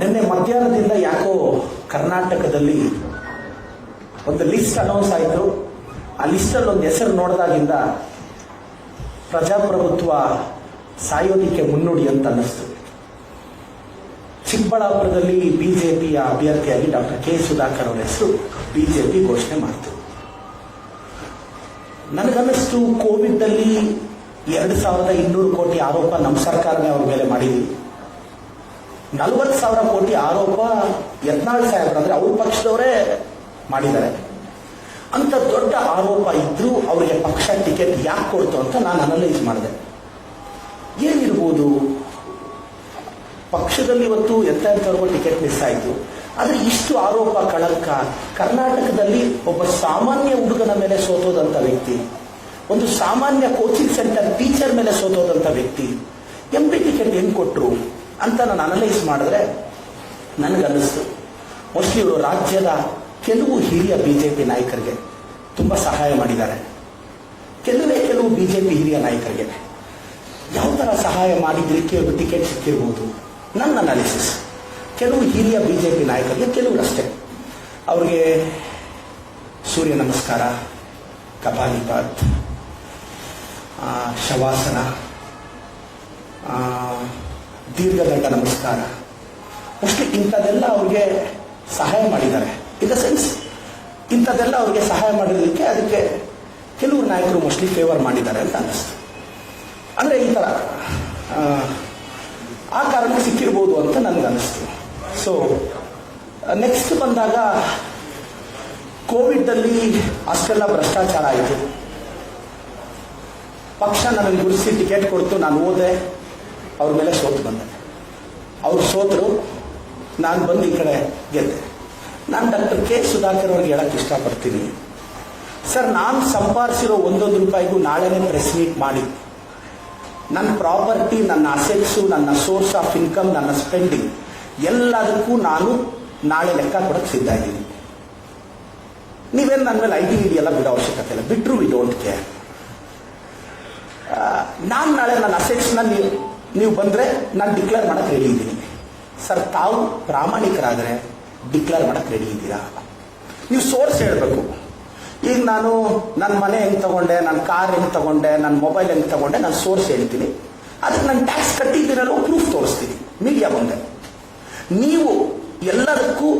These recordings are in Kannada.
ನಿನ್ನೆ ಮಧ್ಯಾಹ್ನದಿಂದ ಯಾಕೋ ಕರ್ನಾಟಕದಲ್ಲಿ ಒಂದು ಲಿಸ್ಟ್ ಅನೌನ್ಸ್ ಆಯಿತು. ಆ ಲಿಸ್ಟಲ್ಲಿ ಒಂದು ಹೆಸರು ನೋಡಿದಾಗಿಂದ ಪ್ರಜಾಪ್ರಭುತ್ವ ಸಾಯೋದಿಕ್ಕೆ ಮುನ್ನುಡಿ ಅಂತ ಅನ್ನಿಸ್ತು. ಚಿಕ್ಕಬಳ್ಳಾಪುರದಲ್ಲಿ ಬಿಜೆಪಿಯ ಅಭ್ಯರ್ಥಿಯಾಗಿ ಡಾಕ್ಟರ್ ಕೆ. ಸುಧಾಕರ್ ಅವರ ಹೆಸರು ಬಿಜೆಪಿ ಘೋಷಣೆ ಮಾಡಿತು. ನನಗನ್ನಿಸ್ತು, ಕೋವಿಡ್ನಲ್ಲಿ ಎರಡು ಸಾವಿರದ ಇನ್ನೂರು ಕೋಟಿ ಆರೋಪ ನಮ್ಮ ಸರ್ಕಾರನೇ ಅವ್ರ ಮೇಲೆ ಮಾಡಿದ್ವಿ. ನಲವತ್ತು ಸಾವಿರ ಕೋಟಿ ಆರೋಪ ಯತ್ನಾಳ್ ಸಾಹೇಬ್ರು. ಅಂದ್ರೆ ಅವ್ರ ಪಕ್ಷದವರೇ ಮಾಡಿದ್ದಾರೆ. ಅಂತ ದೊಡ್ಡ ಆರೋಪ ಇದ್ರೂ ಅವರಿಗೆ ಪಕ್ಷ ಟಿಕೆಟ್ ಯಾಕೆ ಕೊಡ್ತು ಅಂತ ನಾನು ಅನಲೈಸ್ ಮಾಡಿದೆ. ಏನಿರ್ಬೋದು? ಪಕ್ಷದಲ್ಲಿ ಇವತ್ತು ಎಂತ ಎಂಥವ್ರಿಗೂ ಟಿಕೆಟ್ ಮಿಸ್ ಆಯಿತು. ಆದರೆ ಇಷ್ಟು ಆರೋಪ ಕಳಂಕ. ಕರ್ನಾಟಕದಲ್ಲಿ ಒಬ್ಬ ಸಾಮಾನ್ಯ ಹುಡುಗನ ಮೇಲೆ ಸೋತೋದಂಥ ವ್ಯಕ್ತಿ, ಒಂದು ಸಾಮಾನ್ಯ ಕೋಚಿಂಗ್ ಸೆಂಟರ್ ಟೀಚರ್ ಮೇಲೆ ಸೋತೋದಂಥ ವ್ಯಕ್ತಿ ಎಂ ಟಿಕೆಟ್ ಹೆಂಗ್ ಕೊಟ್ರು? ಅಂತ ನಾನು ಅನಲೈಸ್ ಮಾಡಿದ್ರೆ ನನಗನ್ನಿಸ್ತು. ಮೋಸ್ಟ್ಲಿ ಇವರು ರಾಜ್ಯದ ಕೆಲವು ಹಿರಿಯ ಬಿ ಜೆ ಪಿ ನಾಯಕರಿಗೆ ತುಂಬ ಸಹಾಯ ಮಾಡಿದ್ದಾರೆ. ಕೆಲವೇ ಕೆಲವು ಬಿ ಜೆ ಪಿ ಹಿರಿಯ ನಾಯಕರಿಗೆ. ಯಾವ ಥರ ಸಹಾಯ ಮಾಡಿದ್ರಿಗೆ ಟಿಕೆಟ್ ಸಿಕ್ಕಿರ್ಬೋದು. ನನ್ನ ಅನಾಲಿಸಿಸ್ ಕೆಲವು ಹಿರಿಯ ಬಿ ಜೆ ಪಿ ನಾಯಕರಿಗೆ ಕೆಲವರಷ್ಟೇ ಅವ್ರಿಗೆ ಸೂರ್ಯ ನಮಸ್ಕಾರ ಕಪಾಲಿಪಾತ್ ಶವಾಸನ ದೀರ್ಘದಂಡ ನಮಸ್ಕಾರ. ಮೋಸ್ಟ್ಲಿ ಇಂಥದ್ದೆಲ್ಲ ಅವ್ರಿಗೆ ಸಹಾಯ ಮಾಡಿದ್ದಾರೆ. ಇನ್ ದ ಸೆನ್ಸ್ ಇಂಥದ್ದೆಲ್ಲ ಅವ್ರಿಗೆ ಸಹಾಯ ಮಾಡಿರೋದಕ್ಕೆ ಅದಕ್ಕೆ ಕೆಲವು ನಾಯಕರು ಮೋಸ್ಟ್ಲಿ ಫೇವರ್ ಮಾಡಿದ್ದಾರೆ ಅಂತ ಅನ್ನಿಸ್ತು. ಅಂದರೆ ಈ ಥರ ಆ, ಕಾರಣ ಸಿಕ್ಕಿರ್ಬೋದು ಅಂತ ನನಗೆ ಅನ್ನಿಸ್ತು. ಸೊ ನೆಕ್ಸ್ಟ್ ಬಂದಾಗ ಕೋವಿಡ್ನಲ್ಲಿ ಅಷ್ಟೆಲ್ಲ ಭ್ರಷ್ಟಾಚಾರ ಆಯಿತು. ಪಕ್ಷ ನನಗೆ ಗುರುಸಿ ಟಿಕೆಟ್ ಕೊಡ್ತು ನಾನು ಓದೆ ಅವ್ರ ಮೇಲೆ ಸೋತು ಬಂದೆ. ಅವ್ರು ಸೋತರು, ನಾನು ಬಂದು ಈ ಕಡೆ ಗೆದ್ದೆ. ನಾನು ಡಾಕ್ಟರ್ ಕೆ ಸುಧಾಕರ್ ಅವ್ರಿಗೆ ಹೇಳಕ್ಕೆ ಇಷ್ಟಪಡ್ತೀನಿ. ಸರ್, ನಾನು ಸಂಪಾದಿಸಿರೋ ಒಂದೊಂದು ರೂಪಾಯಿಗೂ ನಾಳೆನೇ ಪ್ರೆಸ್ ಮೀಟ್ ಮಾಡಿ ನನ್ನ ಪ್ರಾಪರ್ಟಿ, ನನ್ನ ಅಸೆಟ್ಸು ನನ್ನ ಸೋರ್ಸ್ ಆಫ್ ಇನ್ಕಮ್ ನನ್ನ ಸ್ಪೆಂಡಿಂಗ್ ಎಲ್ಲದಕ್ಕೂ ನಾನು ನಾಳೆ ಲೆಕ್ಕ ಕೊಡಕ್ಕೆ ಸಿದ್ಧ ಇದ್ದೀನಿ. ನೀವೇನು ನನ್ನ ಮೇಲೆ ಐ ಟಿ ಎಲ್ಲ ಬಿಡೋ ಅವಶ್ಯಕತೆ ಇಲ್ಲ. ಬಿಟ್ರು ವಿ ಡೋಂಟ್ ಕೇರ್ ನಾನು ನಾಳೆ ನನ್ನ ಅಸೆಟ್ಸ್ನ ನೀವು ನೀವು ಬಂದರೆ ನಾನು ಡಿಕ್ಲೇರ್ ಮಾಡಕ್ಕೆ ರೆಡಿ ಇದ್ದೀನಿ. ಸರ್ ತಾವು ಪ್ರಾಮಾಣಿಕರಾದರೆ ಡಿಕ್ಲೇರ್ ಮಾಡಕ್ಕೆ ರೆಡಿ ಇದ್ದೀರಾ? ನೀವು ಸೋರ್ಸ್ ಹೇಳಬೇಕು. ಈಗ ನಾನು ನನ್ನ ಮನೆ ಹೆಂಗೆ ತಗೊಂಡೆ ನನ್ನ ಕಾರ್ ಹೆಂಗೆ ತಗೊಂಡೆ ನನ್ನ ಮೊಬೈಲ್ ಹೆಂಗ್ ತಗೊಂಡೆ, ನಾನು ಸೋರ್ಸ್ ಹೇಳ್ತೀನಿ. ಅದಕ್ಕೆ ನಾನು ಟ್ಯಾಕ್ಸ್ ಕಟ್ಟಿದ್ದೀನಲ್ಲೋ ಪ್ರೂಫ್ ತೋರಿಸ್ತೀನಿ. ಮೀಡಿಯಾ ಬಂದೆ ನೀವು ಎಲ್ಲದಕ್ಕೂ,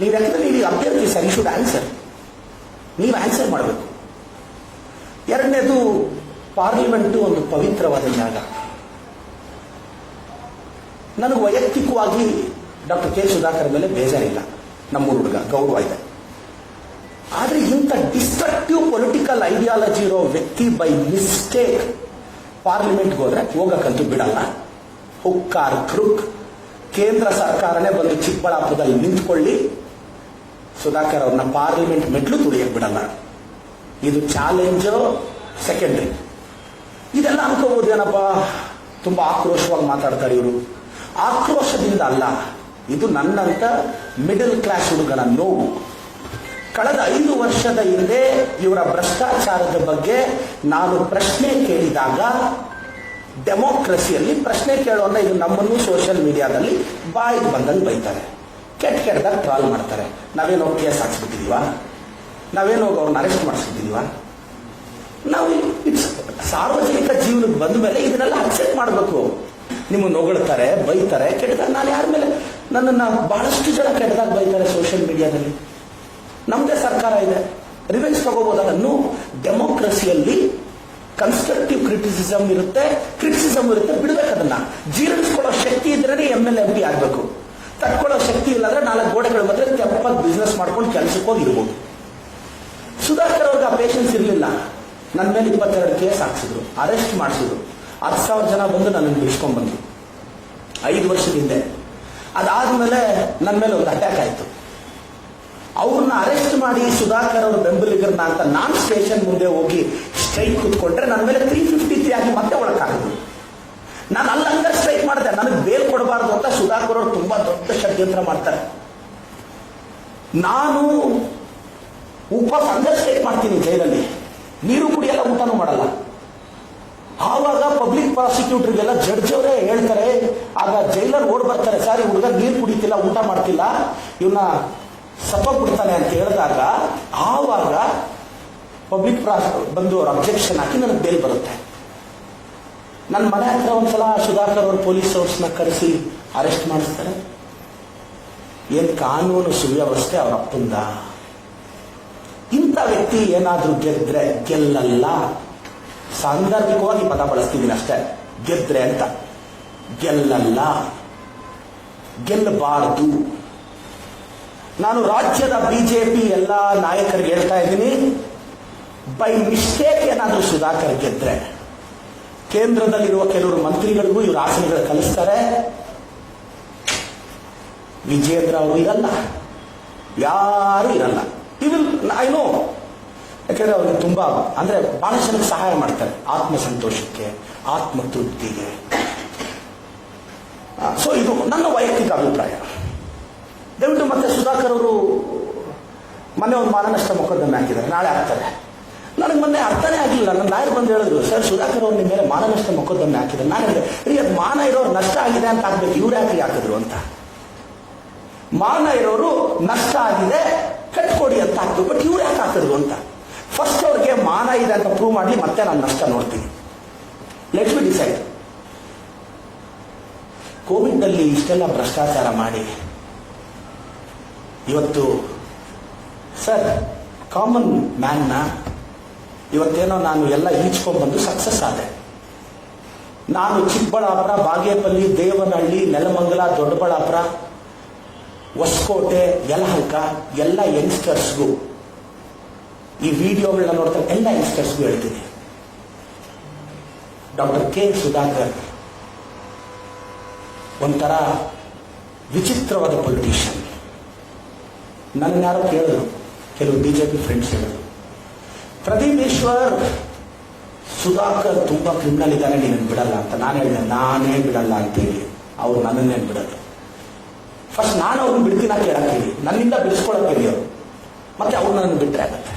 ನೀವು ಯಾಕಂದ್ರೆ ನೀವು ಅಭ್ಯರ್ಥಿ ಸರ್ ಯು ಶುಡ್ ಆನ್ಸರ್ ನೀವು ಆನ್ಸರ್ ಮಾಡಬೇಕು. ಎರಡನೇದು ಪಾರ್ಲಿಮೆಂಟು ಒಂದು ಪವಿತ್ರವಾದ ಜಾಗ. ನನಗೆ ವೈಯಕ್ತಿಕವಾಗಿ ಡಾಕ್ಟರ್ ಕೆ ಸುಧಾಕರ್ ಮೇಲೆ ಬೇಜಾರಿಲ್ಲ. ನಮ್ಮೂರು ಹುಡುಗ, ಗೌರವ ಇದೆ. ಆದರೆ ಇಂಥ ಡಿಸ್ಟ್ರಕ್ಟಿವ್ ಪೊಲಿಟಿಕಲ್ ಐಡಿಯಾಲಜಿ ಇರೋ ವ್ಯಕ್ತಿ ಬೈ ಮಿಸ್ಟೇಕ್ ಪಾರ್ಲಿಮೆಂಟ್ಗೆ ಹೋದ್ರೆ ಹೋಗಕ್ಕಂತೂ ಬಿಡಲ್ಲ. ಹುಕ್ಕಾರ್ ಕ್ರುಕ್. ಕೇಂದ್ರ ಸರ್ಕಾರನೇ ಬಂದು ಚಿಕ್ಕಬಳ್ಳಾಪುರದಲ್ಲಿ ನಿಂತ್ಕೊಳ್ಳಿ. ಸುಧಾಕರ್ ಅವ್ರನ್ನ ಪಾರ್ಲಿಮೆಂಟ್ ಮೆಟ್ಲು ತುಳಿಯಕ್ಕೆ ಬಿಡಲ್ಲ. ಇದು ಚಾಲೆಂಜ್ ಸೆಕೆಂಡ್ರಿ ಇದೆಲ್ಲ ಅನ್ಕೋಬಹುದು ಏನಪ್ಪ ತುಂಬಾ ಆಕ್ರೋಶವಾಗಿ ಮಾತಾಡ್ತಾರೆ ಇವರು. ಆಕ್ರೋಶದಿಂದ ಅಲ್ಲ, ಇದು ನನ್ನಂತ ಮಿಡಲ್ ಕ್ಲಾಸ್ ಹುಡುಗನ ನೋವು. ಕಳೆದ ಐದು ವರ್ಷದ ಹಿಂದೆ ಇವರ ಭ್ರಷ್ಟಾಚಾರದ ಬಗ್ಗೆ ನಾನು ಪ್ರಶ್ನೆ ಕೇಳಿದಾಗ ಡೆಮೋಕ್ರಸಿಯಲ್ಲಿ ಪ್ರಶ್ನೆ ಕೇಳೋಣ ಇದು ನಮ್ಮನ್ನು ಸೋಷಿಯಲ್ ಮೀಡಿಯಾದಲ್ಲಿ ಬಾಯಿಗೆ ಬಂದಂಗೆ ಬೈತಾರೆ. ಕೆಟ್ಟ ಕೆಟ್ಟದಾಗ ಟ್ರಾಲ್ ಮಾಡ್ತಾರೆ. ನಾವೇನೋ ಕೇಸ್ ಹಾಕ್ಸ್ಬಿಟ್ಟಿದೀವ? ನಾವೇನೋ ಅವ್ರನ್ನ ಅರೆಸ್ಟ್ ಮಾಡಿಸ್ಬಿಟ್ಟಿದೀವ? ನಾವು ಇಟ್ಸ್ ಸಾರ್ವಜನಿಕ ಜೀವನಕ್ಕೆ ಬಂದ ಮೇಲೆ ಇದನ್ನೆಲ್ಲ ಅಕ್ಸೆಪ್ಟ್ ಮಾಡಬೇಕು. ನಿಮ್ಮನ್ನು ಹೊಗಳ್ತಾರೆ, ಬೈತಾರೆ, ಕೆಟ್ಟದಾಗ ನಾನು ಯಾರ ಮೇಲೆ? ನನ್ನನ್ನು ಬಹಳಷ್ಟು ಜನ ಕೆಟ್ಟದಾಗ ಬೈತಾರೆ ಸೋಷಿಯಲ್ ಮೀಡಿಯಾದಲ್ಲಿ ನಮ್ಮದೇ ಸರ್ಕಾರ ಇದೆ. ರಿವೆನ್ಸ್ ತಗೋಬೋದಲ್ಲ ನೋ ಡೆಮೋಕ್ರಸಿಯಲ್ಲಿ ಕನ್ಸ್ಟ್ರಕ್ಟಿವ್ ಕ್ರಿಟಿಸಿಸಮ್ ಇರುತ್ತೆ. ಕ್ರಿಟಿಸಿಸಮ್ ಇರುತ್ತೆ, ಬಿಡ್ಬೇಕು ಅದನ್ನ. ಜೀರ್ಣಿಸ್ಕೊಳ್ಳೋ ಶಕ್ತಿ ಇದ್ರೆ ಎಂ ಎಲ್ ಎಂ ಪಿ ಆಗಬೇಕು. ತಟ್ಕೊಳ್ಳೋ ಶಕ್ತಿ ಇಲ್ಲಾಂದ್ರೆ ನಾಲ್ಕು ಗೋಡೆಗಳು ಬಂದ್ರೆ ತೆಪ್ಪಾಗಿ ಬಿಸ್ನೆಸ್ ಮಾಡ್ಕೊಂಡು ಕೆಲಸಕ್ಕೆ ಹೋಗಿರ್ಬೋದು ಸುಧಾಕರ್ ಅವ್ರಿಗೆ ಆ ಪೇಷನ್ಸ್ ಇರಲಿಲ್ಲ. ನನ್ನ ಮೇಲೆ ಇಪ್ಪತ್ತೆರಡು ಕೇಸ್ ಹಾಕ್ಸಿದ್ರು. ಅರೆಸ್ಟ್ ಮಾಡಿಸಿದ್ರು. ಹತ್ತು ಸಾವಿರ ಜನ ಬಂದು ನನ್ನನ್ನು ಬಿಡಿಸ್ಕೊಂಡ್ ಬಂದ್ರು ಐದು ವರ್ಷದ ಹಿಂದೆ. ಅದಾದ್ಮೇಲೆ ನನ್ನ ಮೇಲೆ ಒಂದು ಅಟ್ಯಾಕ್ ಆಯಿತು. ಅವ್ರನ್ನ ಅರೆಸ್ಟ್ ಮಾಡಿ ಸುಧಾಕರ್ ಅವರು ಬೆಂಬಲಿಗರನ್ನ ಅಂತ ನಾನು ಸ್ಟೇಷನ್ ಮುಂದೆ ಹೋಗಿ ಸ್ಟ್ರೈಕ್ ಕೂತ್ಕೊಂಡ್ರೆ ನನ್ನ ಮೇಲೆ ತ್ರೀ ಫಿಫ್ಟಿ ತ್ರೀ ಆಗಿ ಮತ್ತೆ ಒಳಕಾಗುತ್ತೆ ನಾನು ಅಲ್ಲಿ ಸ್ಟ್ರೈಕ್ ಮಾಡಿದೆ. ನನಗೆ ಬೇಲ್ ಕೊಡಬಾರ್ದು ಅಂತ ಸುಧಾಕರ್ ಅವರು ತುಂಬಾ ದೊಡ್ಡ ಷಡ್ಯಂತ್ರ ಮಾಡ್ತಾರೆ. ನಾನು ಉಪವಾಸ ಹಂಗ ಸ್ಟ್ರೈಕ್ ಮಾಡ್ತೀನಿ ಜೈಲಲ್ಲಿ. ನೀರು ಕುಡಿಯಲ್ಲ ಊಟನೂ ಮಾಡಲ್ಲ. ಆವಾಗ ಪಬ್ಲಿಕ್ ಪ್ರಾಸಿಕ್ಯೂಟರ್ಗೆಲ್ಲ ಜಡ್ಜ್ ಅವರೇ ಹೇಳ್ತಾರೆ ಆಗ ಜೈಲರ್ ಓಡ್ ಬರ್ತಾರೆ, ಸರ್, ಈ ಹುಡುಗ ನೀರು ಕುಡಿತಿಲ್ಲ, ಊಟ ಮಾಡ್ತಿಲ್ಲ ಇವನ್ನ ಸಪ ಬಿಡ್ತಾನೆ ಅಂತ ಹೇಳಿದಾಗ ಆವಾಗ ಪಬ್ಲಿಕ್ ಪ್ರಾಸ್, ಬಂದು ಅವ್ರ ಅಬ್ಜೆಕ್ಷನ್ ಹಾಕಿ ನನಗೆ ಬೇಲ್ ಬರುತ್ತೆ. ನನ್ನ ಮನೆ ಹತ್ರ ಒಂದ್ಸಲ ಸುಧಾಕರ್ ಅವರು ಪೊಲೀಸ್ ಅವ್ರನ್ನ ಕರೆಸಿ ಅರೆಸ್ಟ್ ಮಾಡಿಸ್ತಾರೆ. ಏನ್ ಕಾನೂನು ಸುವ್ಯವಸ್ಥೆ ಅವ್ರ ಅಪ್ಪಂದ? ಇಂಥ ವ್ಯಕ್ತಿ ಏನಾದರೂ ಗೆದ್ರೆ ಗೆಲ್ಲಲ್ಲ. ಸಾಂದರ್ಭಿಕವಾಗಿ ಪದ ಬಳಸ್ತಿದ್ದೀನಿ ಅಷ್ಟೇ ಗೆದ್ರೆ ಅಂತ. ಗೆಲ್ಲಲ್ಲ. ಗೆಲ್ಲಬಾರದು. ನಾನು ರಾಜ್ಯದ ಬಿಜೆಪಿ ಎಲ್ಲ ನಾಯಕರಿಗೆ ಹೇಳ್ತಾ ಇದ್ದೀನಿ. ಬೈ ಮಿಸ್ಟೇಕ್ ಏನಾದರೂ ಸುಧಾಕರ್ ಗೆದ್ರೆ, ಕೇಂದ್ರದಲ್ಲಿರುವ ಕೆಲವರು ಮಂತ್ರಿಗಳಿಗೂ ಇವರು ಆಸನಗಳು ಕಲಿಸ್ತಾರೆ. ವಿಜೇಂದ್ರ ಅವರು ಇರಲ್ಲ. ಯಾರು ಇರಲ್ಲ. ಇವಿಲ್ ಐ ನೋ ಯಾಕೆಂದ್ರೆ ಅವ್ರಿಗೆ ತುಂಬಾ, ಅಂದ್ರೆ ಬಹಳಷ್ಟು ಜನಕ್ಕೆ ಸಹಾಯ ಮಾಡ್ತಾರೆ ಆತ್ಮ ಸಂತೋಷಕ್ಕೆ ಆತ್ಮ ತೃಪ್ತಿಗೆ ಸೊ ಇದು ನನ್ನ ವೈಯಕ್ತಿಕ ಅಭಿಪ್ರಾಯ. ದಯವಿಟ್ಟು ಮತ್ತೆ ಸುಧಾಕರ್ ಅವರು ಮೊನ್ನೆ ಒಂದು ಮಾನನಷ್ಟ ಮೊಕದ್ದಮೆ ಹಾಕಿದ್ದಾರೆ. ನಾಳೆ ಹಾಕ್ತಾರೆ. ನನಗೆ ಮೊನ್ನೆ ಅರ್ಥನೇ ಆಗಿಲ್ಲ ನನ್ನ ಲಾಯರ್ ಬಂದು ಹೇಳಿದ್ರು, ಸರ್, ಸುಧಾಕರ್ ಅವ್ರ ನಿಮ್ಮ ಮೇಲೆ ಮಾನನಷ್ಟ ಮೊಕದ್ದಮೆ ಹಾಕಿದ್ದಾರೆ. ನಾನು ಹೇಳಿದೆ, ರೀ, ಅದು ಮಾನ ಇರೋರು ನಷ್ಟ ಆಗಿದೆ ಅಂತ ಹಾಕ್ಬೇಕು ಇವ್ರು ಯಾಕೆ ಹಾಕಿದ್ರು ಅಂತ. ಮಾನ ಇರೋರು ನಷ್ಟ ಆಗಿದೆ, ಕಟ್ಕೊಡಿ ಅಂತ ಹಾಕ್ತು ಬಟ್ ಇವ್ರು ಯಾಕೆ ಹಾಕಿದ್ರು ಅಂತ? ಫಸ್ಟ್ ಅವ್ರಿಗೆ ಮಾನ ಇದೆ ಅಂತ ಪ್ರೂವ್ ಮಾಡಲಿ, ಮತ್ತೆ ನಾನು ನಷ್ಟ ನೋಡ್ತೀನಿ. ಲೆಟ್ ಬಿ ಡಿಸೈಡ್ ಕೋವಿಡ್ನಲ್ಲಿ ಇಷ್ಟೆಲ್ಲ ಭ್ರಷ್ಟಾಚಾರ ಮಾಡಿ, ಇವತ್ತು ಸರ್ ಕಾಮನ್ ಮ್ಯಾನ್ನ ಇವತ್ತೇನೋ ನಾನು ಎಲ್ಲ ಈಚ್ಕೊಂಡ್ಬಂದು ಸಕ್ಸಸ್ ಆದೆ. ನಾನು ಚಿಕ್ಕಬಳ್ಳಾಪುರ, ಬಾಗೇಪಲ್ಲಿ, ದೇವನಹಳ್ಳಿ, ನೆಲಮಂಗಲ, ದೊಡ್ಡಬಳ್ಳಾಪುರ, ಹೊಸಕೋಟೆ, ಯಲಹಂಕ, ಎಲ್ಲ ಯಂಗ್ಸ್ಟರ್ಸ್ಗೂ ಈ ವಿಡಿಯೋಗಳನ್ನ ನೋಡ್ತಾ ಎಲ್ಲ ಯಂಗ್ಸ್ಟರ್ಸ್ಗೂ ಹೇಳ್ತೀನಿ. ಡಾಕ್ಟರ್ ಕೆ ಸುಧಾಕರ್ ಒಂಥರ ವಿಚಿತ್ರವಾದ ಪೊಲಿಟಿಷಿಯನ್ ನನ್ನ ಯಾರೋ ಕೇಳಿದ್ರು, ಕೆಲವು ಬಿ ಜೆ ಪಿ ಫ್ರೆಂಡ್ಸ್ ಹೇಳಿದ್ರು ಪ್ರದೀಪ್ ಈಶ್ವರ್, ಸುಧಾಕರ್ ತುಂಬ ಕ್ರಿಮಿನಲ್ ಇದ್ದಾನೆ, ನೀನು ಬಿಡಲ್ಲ ಅಂತ ನಾನು ಹೇಳಿದೆ, ನಾನೇ ಬಿಡಲ್ಲ ಅಂತೇಳಿ. ಅವ್ರು ನನ್ನನ್ನೇ ಬಿಡಲ್ಲ. ಫಸ್ಟ್ ನಾನು ಅವ್ರನ್ನ ಬಿಡ್ತೀನ ಕೇಳಕ್ಕೇಳಿ. ನನ್ನಿಂದ ಬಿಡಿಸ್ಕೊಳಕ್ಕೆ ಅವರು? ಮತ್ತೆ ಅವ್ರು ನನ್ನ ಬಿಟ್ಟರೆ ಆಗತ್ತೆ.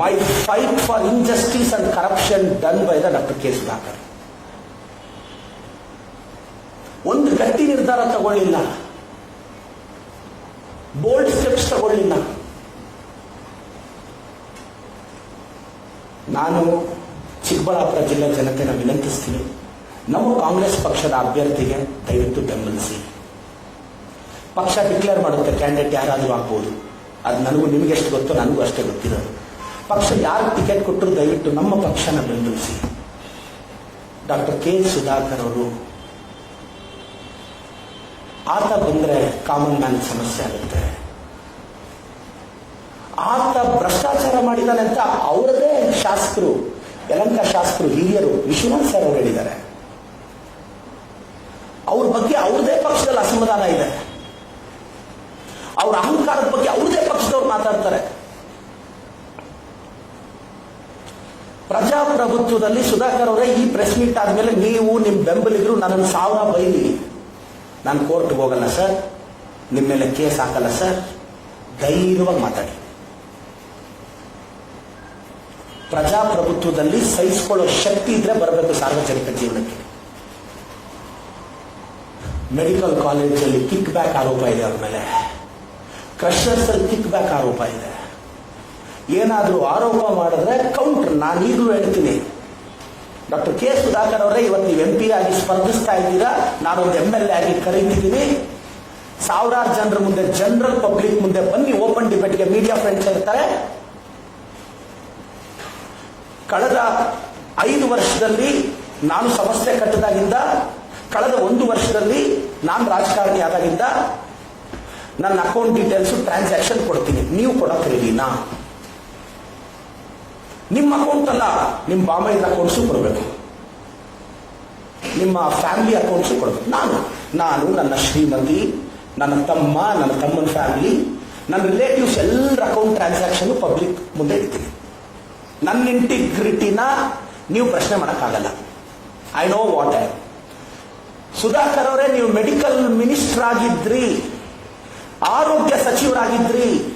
My fight for injustice and corruption done by the doctor K Sudhakar ಒಂದು ಗಟ್ಟಿ ನಿರ್ಧಾರ ತಗೊಳ್ಳಿಲ್ಲ. ಬೋಲ್ಡ್ ಸ್ಟೆಪ್ಸ್ ತಗೊಳ್ಳಿಲ್ಲ. ನಾನು ಚಿಕ್ಕಬಳ್ಳಾಪುರ ಜಿಲ್ಲೆ ಜನತೆನ ವಿನಂತಿಸ್ತೀನಿ. ನಮ್ಮ ಕಾಂಗ್ರೆಸ್ ಪಕ್ಷದ ಅಭ್ಯರ್ಥಿಗೆ ದಯವಿಟ್ಟು ಬೆಂಬಲಿಸಿ. ಪಕ್ಷ ಡಿಕ್ಲೇರ್ ಮಾಡುತ್ತೆ ಕ್ಯಾಂಡಿಡೇಟ್ ಯಾರಾದರೂ ಆಗ್ಬೋದು. ಅದು ನನಗೂ ನಿಮಗೆಷ್ಟು ಗೊತ್ತೋ ನನಗೂ ಅಷ್ಟೇ ಗೊತ್ತಿರೋದು. ಪಕ್ಷ ಯಾರು ಟಿಕೆಟ್ ಕೊಟ್ಟರು ದಯವಿಟ್ಟು ನಮ್ಮ ಪಕ್ಷನ ಬೆಂಬಲಿಸಿ. ಡಾಕ್ಟರ್ ಕೆ ಸುಧಾಕರ್ ಅವರು ಆತ ಬಂದ್ರೆ ಕಾಮನ್ ಮ್ಯಾನ್ ಸಮಸ್ಯೆ ಆಗುತ್ತೆ. ಆತ ಭ್ರಷ್ಟಾಚಾರ ಮಾಡಿದ್ದಾನೆ ಅಂತ ಅವರದೇ ಶಾಸಕರು, ಯಲಂಕ ಶಾಸಕರು, ಹಿರಿಯರು, ವಿಶ್ವನಾಥ್ ಸರ್ ಅವರು ಹೇಳಿದ್ದಾರೆ. ಅವ್ರ ಬಗ್ಗೆ ಅವ್ರದೇ ಪಕ್ಷದಲ್ಲಿ ಅಸಮಾಧಾನ ಇದೆ. ಅವ್ರ ಅಹಂಕಾರದ ಬಗ್ಗೆ ಅವ್ರದೇ ಪಕ್ಷದವ್ರು ಮಾತಾಡ್ತಾರೆ. ಪ್ರಜಾಪ್ರಭುತ್ವದಲ್ಲಿ ಸುಧಾಕರ್ ಅವರೇ ಈ ಪ್ರೆಸ್ ಮೀಟ್ ಆದ್ಮೇಲೆ ನೀವು ನಿಮ್ ಬೆಂಬಲಿಗರು ನನ್ನನ್ನು ಸಾವಿರ ಬೈಲಿ. ನಾನು ಕೋರ್ಟ್ಗೆ ಹೋಗಲ್ಲ ಸರ್. ನಿಮ್ಮ ಮೇಲೆ ಕೇಸ್ ಹಾಕಲ್ಲ ಸರ್. ಧೈರ್ಯವಾಗಿ ಮಾತಾಡಿ. ಪ್ರಜಾಪ್ರಭುತ್ವದಲ್ಲಿ ಸಹಿಸಿಕೊಳ್ಳೋ ಶಕ್ತಿ ಇದ್ರೆ ಬರಬೇಕು ಸಾರ್ವಜನಿಕ ಜೀವನಕ್ಕೆ. ಮೆಡಿಕಲ್ ಕಾಲೇಜಲ್ಲಿ ಕಿಕ್ ಬ್ಯಾಕ್ ಆರೋಪ ಇದೆ ಅವ್ರ ಮೇಲೆ. ಕ್ರಷರ್ಸ್ ಅಲ್ಲಿ ಕಿಕ್ ಬ್ಯಾಕ್ ಆರೋಪ ಇದೆ. ಏನಾದರೂ ಆರೋಪ ಮಾಡಿದ್ರೆ ಕೌಂಟರ್ ನಾನು ಹೇಳ್ತೀನಿ. ಡಾಕ್ಟರ್ ಕೆ ಸುಧಾಕರ್ ಅವರೇ ಇವತ್ತು ನೀವು ಎಂ ಪಿ ಆಗಿ ಸ್ಪರ್ಧಿಸ್ತಾ ಇದ್ದೀರಾ? ನಾನೊಂದು ಎಂ ಎಲ್ ಎ ಆಗಿ ಕರೀತಿದ್ದೀನಿ. ಸಾವಿರಾರು ಜನರ ಮುಂದೆ, ಜನರಲ್ ಪಬ್ಲಿಕ್ ಮುಂದೆ ಬನ್ನಿ ಓಪನ್ ಡಿಬೇಟ್ಗೆ ಮೀಡಿಯಾ ಫ್ರೆಂಡ್ಸ್ ಇರ್ತಾರೆ ಕಳೆದ ಐದು ವರ್ಷದಲ್ಲಿ ನಾನು ಸಮಸ್ಯೆ ಕಟ್ಟದಾಗಿಂದ, ಕಳೆದ ಒಂದು ವರ್ಷದಲ್ಲಿ ನಾನು ರಾಜಕಾರಣಿ ಆದಾಗಿಂದ, ನನ್ನ ಅಕೌಂಟ್ ಡೀಟೇಲ್ಸ್ ಟ್ರಾನ್ಸಾಕ್ಷನ್ ಕೊಡ್ತೀನಿ. ನೀವು ಕೊಡಕ್ಕೆ ರೆಡಿನಾ ನಿಮ್ಮ ಅಕೌಂಟ್ ಅಲ್ಲ ನಿಮ್ಮ ಬಾಮೈದ ಅಕೌಂಟ್ಸು ಕೊಡಬೇಕು. ನಿಮ್ಮ ಫ್ಯಾಮಿಲಿ ಅಕೌಂಟ್ಸು ಕೊಡಬೇಕು. ನಾನು ನಾನು, ನನ್ನ ಶ್ರೀಮತಿ, ನನ್ನ ತಮ್ಮ, ನನ್ನ ತಮ್ಮನ ಫ್ಯಾಮಿಲಿ, ನನ್ನ ರಿಲೇಟಿವ್ಸ್ ಎಲ್ಲರ ಅಕೌಂಟ್ ಟ್ರಾನ್ಸಾಕ್ಷನ್ ಪಬ್ಲಿಕ್ ಮುಂದೆ ಇಡ್ತೀನಿ. ನನ್ನ ಇಂಟಿಗ್ರಿಟಿನ ನೀವು ಪ್ರಶ್ನೆ ಮಾಡೋಕ್ಕಾಗಲ್ಲ. I know what I Sudhakar ಅವರೇ, ನೀವು ಮೆಡಿಕಲ್ ಮಿನಿಸ್ಟರ್ ಆಗಿದ್ರಿ, ಆರೋಗ್ಯ ಸಚಿವರಾಗಿದ್ರಿ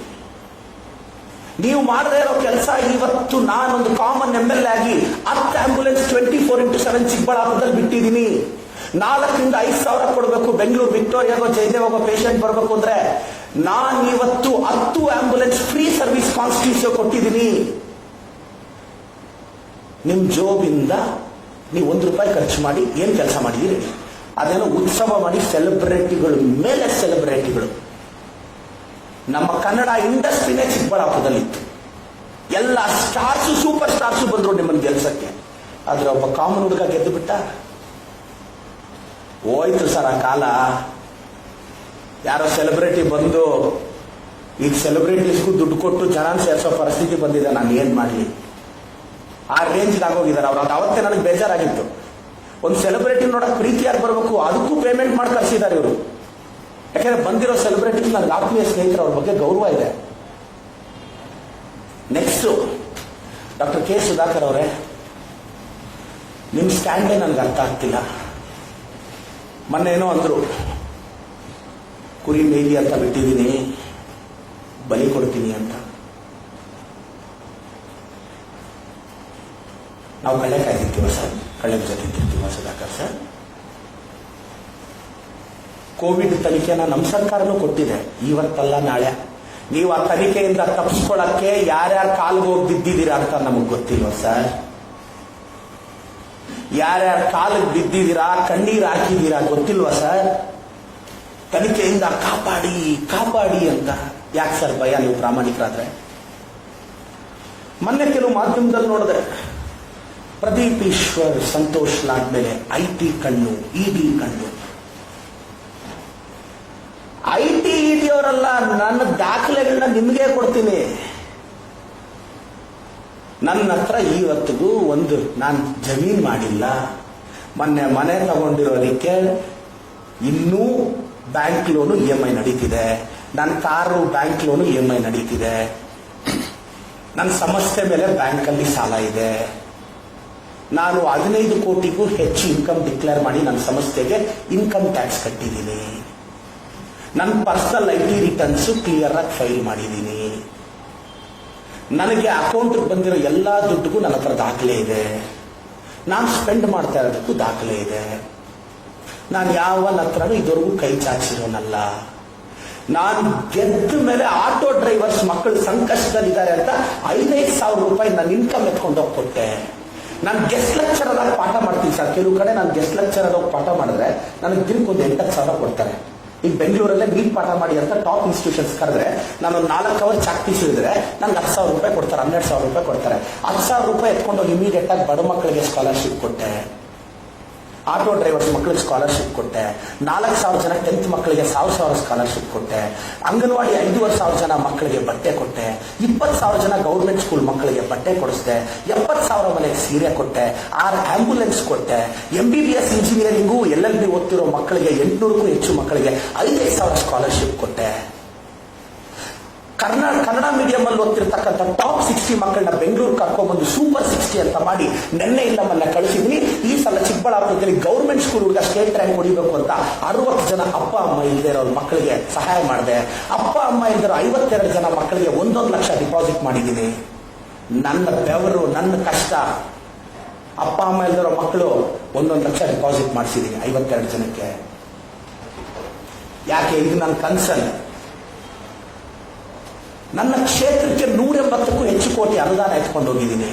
ನೀವು ಮಾಡದೇ ಇರೋ ಕೆಲಸ ಇವತ್ತು ನಾನೊಂದು ಕಾಮನ್ ಎಂ ಎಲ್ ಆಗಿ ಹತ್ತು ambulance twenty four into seven ಚಿಕ್ಕಬಳ್ಳಾಪುರದಲ್ಲಿ ಬಿಟ್ಟಿದ್ದೀನಿ. ನಾಲ್ಕರಿಂದ ಐದು ಸಾವಿರ ಕೊಡಬೇಕು. ಬೆಂಗಳೂರು ವಿಕ್ಟೋರಿಯಾಗೋ ಜಯದೇವಾಗೋ ಪೇಷಂಟ್ ಬರಬೇಕು ಅಂದ್ರೆ ನಾನು ಇವತ್ತು ಹತ್ತು ಆಂಬುಲೆನ್ಸ್ ಫ್ರೀ ಸರ್ವಿಸ್ ಕಾನ್ಸ್ಟಿಟ್ಯೂಷನ್ ಕೊಟ್ಟಿದ್ದೀನಿ. ನಿಮ್ ಜೋಬಿಂದ ನೀವು ಒಂದು ರೂಪಾಯಿ ಖರ್ಚು ಮಾಡಿ ಏನ್ ಕೆಲಸ ಮಾಡಿದೀರಿ? ಅದೇನೋ ಉತ್ಸವ ಮಾಡಿ ಸೆಲೆಬ್ರಿಟಿಗಳು ಮೇಲೆ ಸೆಲೆಬ್ರಿಟಿಗಳು ನಮ್ಮ ಕನ್ನಡ ಇಂಡಸ್ಟ್ರಿನೇ ಚಿಕ್ಕಬಳ್ಳಾಪುರದಲ್ಲಿತ್ತು ಎಲ್ಲ ಸ್ಟಾರ್ಸು, ಸೂಪರ್ ಸ್ಟಾರ್ಸು ಬಂದರು ನಿಮ್ಮನ್ನು ಗೆಲ್ಸಕ್ಕೆ. ಆದ್ರೆ ಒಬ್ಬ ಕಾಮನ್ ಹುಡುಗ ಗೆದ್ದು ಬಿಟ್ಟ ಹೋಯ್ತು ಸರ್ ಆ ಕಾಲ. ಯಾರೋ ಸೆಲೆಬ್ರಿಟಿ ಬಂದು ಈಗ ಸೆಲೆಬ್ರಿಟೀಸ್ಗೂ ದುಡ್ಡು ಕೊಟ್ಟು ಜನ ಸೇರಿಸೋ ಪರಿಸ್ಥಿತಿ ಬಂದಿದೆ, ನಾನು ಏನ್ ಮಾಡಲಿ? ಆ ರೇಂಜ್ ಆಗೋಗಿದ್ದಾರೆ. ಅವ್ರು ಅದು ಅವತ್ತೇ ನನಗೆ ಬೇಜಾರಾಗಿತ್ತು. ಒಂದು ಸೆಲೆಬ್ರಿಟಿ ನೋಡಕ್ ಪ್ರೀತಿಯಾಗಿ ಬರಬೇಕು, ಅದಕ್ಕೂ ಪೇಮೆಂಟ್ ಮಾಡಿ ಕಳಿಸಿದ್ದಾರೆ ಇವರು. ಯಾಕಂದ್ರೆ ಬಂದಿರೋ ಸೆಲೆಬ್ರಿಟಿ ನನ್ನ ಆತ್ಮೀಯ ಸ್ನೇಹಿತರ ಅವ್ರ ಬಗ್ಗೆ ಗೌರವ ಇದೆ. ನೆಕ್ಸ್ಟ್ ಡಾಕ್ಟರ್ ಕೆ ಸುಧಾಕರ್ ಅವರೇ ನಿಮ್ಮ ಸ್ಟ್ಯಾಂಡ್ ನನಗೆ ಅರ್ಥ ಆಗ್ತಿಲ್ಲ. ಮೊನ್ನೆ ಏನೋ ಅಂದ್ರು, ಕುರಿ ಮೇಲಿ ಅಂತ ಬಿಟ್ಟಿದ್ದೀನಿ, ಬಲಿ ಕೊಡ್ತೀನಿ ಅಂತ. ನಾವು ಕಳ್ಳೆ ಕಾಯ್ತಿರ್ತೀವ ಸರ್? ಕಳ್ಳೆ ಜೊತೆ ತಿರ್ತೀವ ಸುಧಾಕರ್ ಸರ್? ಕೋವಿಡ್ ತನಿಖೆನ ನಮ್ಮ ಸರ್ಕಾರನೂ ಕೊಟ್ಟಿದೆ. ಇವತ್ತಲ್ಲ ನಾಳೆ. ನೀವು ಆ ತನಿಖೆಯಿಂದ ತಪ್ಪಿಸ್ಕೊಳಕ್ಕೆ ಯಾರ್ಯಾರ ಕಾಲ್ಗೆ ಹೋಗಿ ಬಿದ್ದಿದ್ದೀರಾ ಅಂತ ನಮಗೆ ಗೊತ್ತಿಲ್ವ ಸರ್? ಯಾರ್ಯಾರ ಕಾಲಿಗೆ ಬಿದ್ದಿದ್ದೀರಾ, ಕಣ್ಣೀರು ಹಾಕಿದ್ದೀರಾ ಗೊತ್ತಿಲ್ವಾ ಸರ್? ತನಿಖೆಯಿಂದ ಕಾಪಾಡಿ ಕಾಪಾಡಿ ಅಂತ. ಯಾಕೆ ಸರ್ ಭಯ ನೀವು ಪ್ರಾಮಾಣಿಕರಾದ್ರೆ? ಮೊನ್ನೆ ಕೆಲವು ಮಾಧ್ಯಮದಲ್ಲಿ ನೋಡಿದ್ರೆ ಪ್ರದೀಪ್ ಈಶ್ವರ್ ಸಂತೋಷ್ ಐ ಟಿ ಕಣ್ಣು ಇಡಿ ಕಣ್ಣು ಐ ಟಿ ಇಡಿ ಅವರೆಲ್ಲ ನನ್ನ ದಾಖಲೆಗಳನ್ನ ನಿಮಗೆ ಕೊಡ್ತೀನಿ. ನನ್ನ ಹತ್ರ ಇವತ್ತಿಗೂ ಒಂದು ನಾನು ಜಮೀನು ಮಾಡಿಲ್ಲ. ಮೊನ್ನೆ ಮನೆ ತಗೊಂಡಿರೋದಕ್ಕೆ ಇನ್ನೂ bank loan E M I ನಡೀತಿದೆ. ನನ್ನ car bank loan E M I ನಡೀತಿದೆ. ನನ್ನ ಸಮಸ್ಯೆ ಮೇಲೆ ಬ್ಯಾಂಕಲ್ಲಿ ಸಾಲ ಇದೆ. ನಾನು ಹದಿನೈದು ಕೋಟಿಗೂ ಹೆಚ್ಚು ಇನ್ಕಮ್ ಡಿಕ್ಲೇರ್ ಮಾಡಿ ನನ್ನ ಸಂಸ್ಥೆಗೆ ಇನ್ಕಮ್ ಟ್ಯಾಕ್ಸ್ ಕಟ್ಟಿದ್ದೀನಿ. ನನ್ನ personal I T returns clear ಆಗಿ ಫೈಲ್ ಮಾಡಿದ್ದೀನಿ. ನನಗೆ ಅಕೌಂಟ್ ಬಂದಿರೋ ಎಲ್ಲಾ ದುಡ್ಡಿಗೂ ನನ್ನ ಹತ್ರ ದಾಖಲೆ ಇದೆ. ನಾನು ಸ್ಪೆಂಡ್ ಮಾಡ್ತಾ ಇರೋದಕ್ಕೂ ದಾಖಲೆ ಇದೆ. ನಾನು ಯಾವ ಹತ್ರನೂ ಇದುವರೆಗೂ ಕೈ ಚಾಚಿರೋನಲ್ಲ. ನಾನು ಗೆದ್ದ ಮೇಲೆ ಆಟೋ ಡ್ರೈವರ್ಸ್ ಮಕ್ಕಳು ಸಂಕಷ್ಟದಲ್ಲಿದ್ದಾರೆ ಅಂತ ಐದೈದು ಸಾವಿರ ರೂಪಾಯಿ ನನ್ನ ಇನ್ಕಮ್ ಎತ್ಕೊಂಡು ಹೋಗಿ ಕೊಟ್ಟೆ ನಾನು ಗೆಸ್ಟ್ ಲೆಕ್ಚರ್ ಆಗಿ ಪಾಠ ಮಾಡ್ತೀನಿ ಸರ್. ಕೆಲವು ಕಡೆ ನಾನು ಗೆಸ್ಟ್ ಲೆಕ್ಚರ್ ಹೋಗಿ ಪಾಠ ಮಾಡಿದ್ರೆ ನನಗೆ ದಿನಕ್ಕೊಂದು ಎಂಟತ್ತು ಸಾವಿರ ಕೊಡ್ತಾರೆ. ಈಗ ಬೆಂಗಳೂರಲ್ಲೇ ನೀಟ್ ಪಾಠ ಮಾಡಿ ಅಂತ ಟಾಪ್ ಇನ್ಸ್ಟಿಟ್ಯೂಷನ್ಸ್ ಕರೆದ್ರೆ, ನಾನು ನಾಲ್ಕು ಅವರ್ ಚಾಕ್ ಪೀಸ್ ಇದ್ರೆ ನಂಗೆ ಹತ್ತು ಸಾವಿರ ರೂಪಾಯಿ ಕೊಡ್ತಾರೆ, ಹನ್ನೆರಡು ಸಾವಿರ ರೂಪಾಯಿ ಕೊಡ್ತಾರೆ. ಹತ್ತು ಸಾವಿರ ರೂಪಾಯಿ ಎತ್ಕೊಂಡು ಇಮಿಡಿಯೇಟ್ ಆಗಿ ಬಡ ಮಕ್ಕಳಿಗೆ ಸ್ಕಾಲರ್ಶಿಪ್ ಕೊಟ್ಟೆ. ಆಟೋ ಡ್ರೈವರ್ಸ್ ಮಕ್ಕಳಿಗೆ ಸ್ಕಾಲರ್ಶಿಪ್ ಕೊಟ್ಟೆ. ನಾಲ್ಕು ಸಾವಿರ ಜನ ಟೆಂತ್ ಮಕ್ಕಳಿಗೆ ಸಾವಿರ ಸಾವಿರ ಸ್ಕಾಲರ್ಶಿಪ್ ಕೊಟ್ಟೆ. ಅಂಗನವಾಡಿ ಐದೂವರೆ ಸಾವಿರ ಜನ ಮಕ್ಕಳಿಗೆ ಬಟ್ಟೆ ಕೊಟ್ಟೆ. ಇಪ್ಪತ್ತು ಸಾವಿರ ಜನ ಗೌರ್ಮೆಂಟ್ ಸ್ಕೂಲ್ ಮಕ್ಕಳಿಗೆ ಬಟ್ಟೆ ಕೊಡಿಸಿದೆ. ಎಪ್ಪತ್ತು ಸಾವಿರ ಮನೆಗೆ ಸೀರೆ ಕೊಟ್ಟೆ. ಆರು ಆಂಬ್ಯುಲೆನ್ಸ್ ಕೊಟ್ಟೆ. M B B S engineering L L B ಓದ್ತಿರೋ ಮಕ್ಕಳಿಗೆ ಎಂಟುನೂರಕ್ಕೂ ಹೆಚ್ಚು ಮಕ್ಕಳಿಗೆ ಐದೈದು ಸಾವಿರ ಸ್ಕಾಲರ್ಶಿಪ್ ಕೊಟ್ಟೆ. ಕನ್ನಡ ಕನ್ನಡ ಮೀಡಿಯಂ ಅಲ್ಲಿ ಓದ್ತಿರ್ತಕ್ಕಂಥ ಟಾಪ್ ಸಿಕ್ಸ್ಟಿ ಮಕ್ಕಳನ್ನ ಬೆಂಗಳೂರು ಕರ್ಕೊಂಡ್ಬಂದು ಸೂಪರ್ ಸಿಕ್ಸ್ಟಿ ಅಂತ ಮಾಡಿ ನೆನ್ನೆ ಇಲ್ಲ ಕಳಿಸಿದೀನಿ ಕಳಿಸಿದ್ವಿ. ಈ ಸಲ ಚಿಕ್ಕಬಳ್ಳಾಪುರದಲ್ಲಿ ಗೌರ್ಮೆಂಟ್ ಸ್ಕೂಲ್ ಹುಡುಗ ಸ್ಟೇಟ್ ರ್ಯಾಂಕ್ ಹೊಡಿಬೇಕು ಅಂತ ಅರವತ್ತು ಜನ ಅಪ್ಪ, ಅಮ್ಮ ಇಲ್ಲದೆ ಇರೋ ಮಕ್ಕಳಿಗೆ ಸಹಾಯ ಮಾಡಿದೆ. ಅಪ್ಪ, ಅಮ್ಮ ಇಲ್ದಿರೋ ಐವತ್ತೆರಡು ಜನ ಮಕ್ಕಳಿಗೆ ಒಂದೊಂದು ಲಕ್ಷ ಡಿಪಾಸಿಟ್ ಮಾಡಿದ್ದೀನಿ. ನನ್ನ ಬೆವರು, ನನ್ನ ಕಷ್ಟ. ಅಪ್ಪ, ಅಮ್ಮ ಇಲ್ದಿರೋ ಮಕ್ಕಳು ಒಂದೊಂದು ಲಕ್ಷ ಡಿಪಾಸಿಟ್ ಮಾಡಿಸಿದ್ದೀನಿ ಐವತ್ತೆರಡು ಜನಕ್ಕೆ. ಯಾಕೆ? ಇದು ನನ್ನ ಕನ್ಸರ್ನ್ ನನ್ನ ಕ್ಷೇತ್ರಕ್ಕೆ ನೂರೆಂಬತ್ತಕ್ಕೂ ಹೆಚ್ಚು ಕೋಟಿ ಅನುದಾನ ಎತ್ಕೊಂಡು ಹೋಗಿದ್ದೀನಿ.